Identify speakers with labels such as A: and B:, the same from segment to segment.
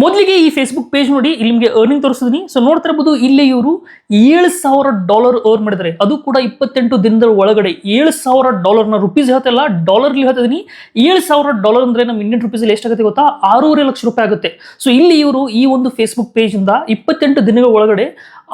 A: ಮೊದಲಿಗೆ ಈ Facebook page ನೋಡಿ ಇಲ್ಲಿ ನಿಮಗೆ ಅರ್ನಿಂಗ್ ತೋರಿಸಿದೀನಿ. ಸೊ ನೋಡ್ತಾ ಇರ್ಬೋದು, ಇಲ್ಲಿ ಇವರು ಏಳು ಸಾವಿರ ಡಾಲರ್ ಅರ್ನ್ ಮಾಡಿದ್ದಾರೆ. ಅದು ಕೂಡ ಇಪ್ಪತ್ತೆಂಟು ದಿನದ ಒಳಗಡೆ. ಏಳು ಸಾವಿರ ಡಾಲರ್ನ ರುಪೀಸ್ ಹೇಳ್ತಿಲ್ಲ ಡಾಲರ್ ಹೇಳ್ತಿದ್ದೀನಿ ಏಳು ಸಾವಿರ ಡಾಲರ್ ಅಂದ್ರೆ ನಮ್ಮ ಇಂಡಿಯನ್ ರುಪೀಸ್ ಎಷ್ಟಾಗುತ್ತೆ ಗೊತ್ತಾ? ಆರೂವರೆ ಲಕ್ಷ ರೂಪಾಯಿ ಆಗುತ್ತೆ. ಸೊ ಇಲ್ಲಿ ಇವರು ಈ ಒಂದು ಫೇಸ್ಬುಕ್ ಪೇಜ್ ಇಂದ ಇಪ್ಪತ್ತೆಂಟು ದಿನಗಳ ಒಳಗಡೆ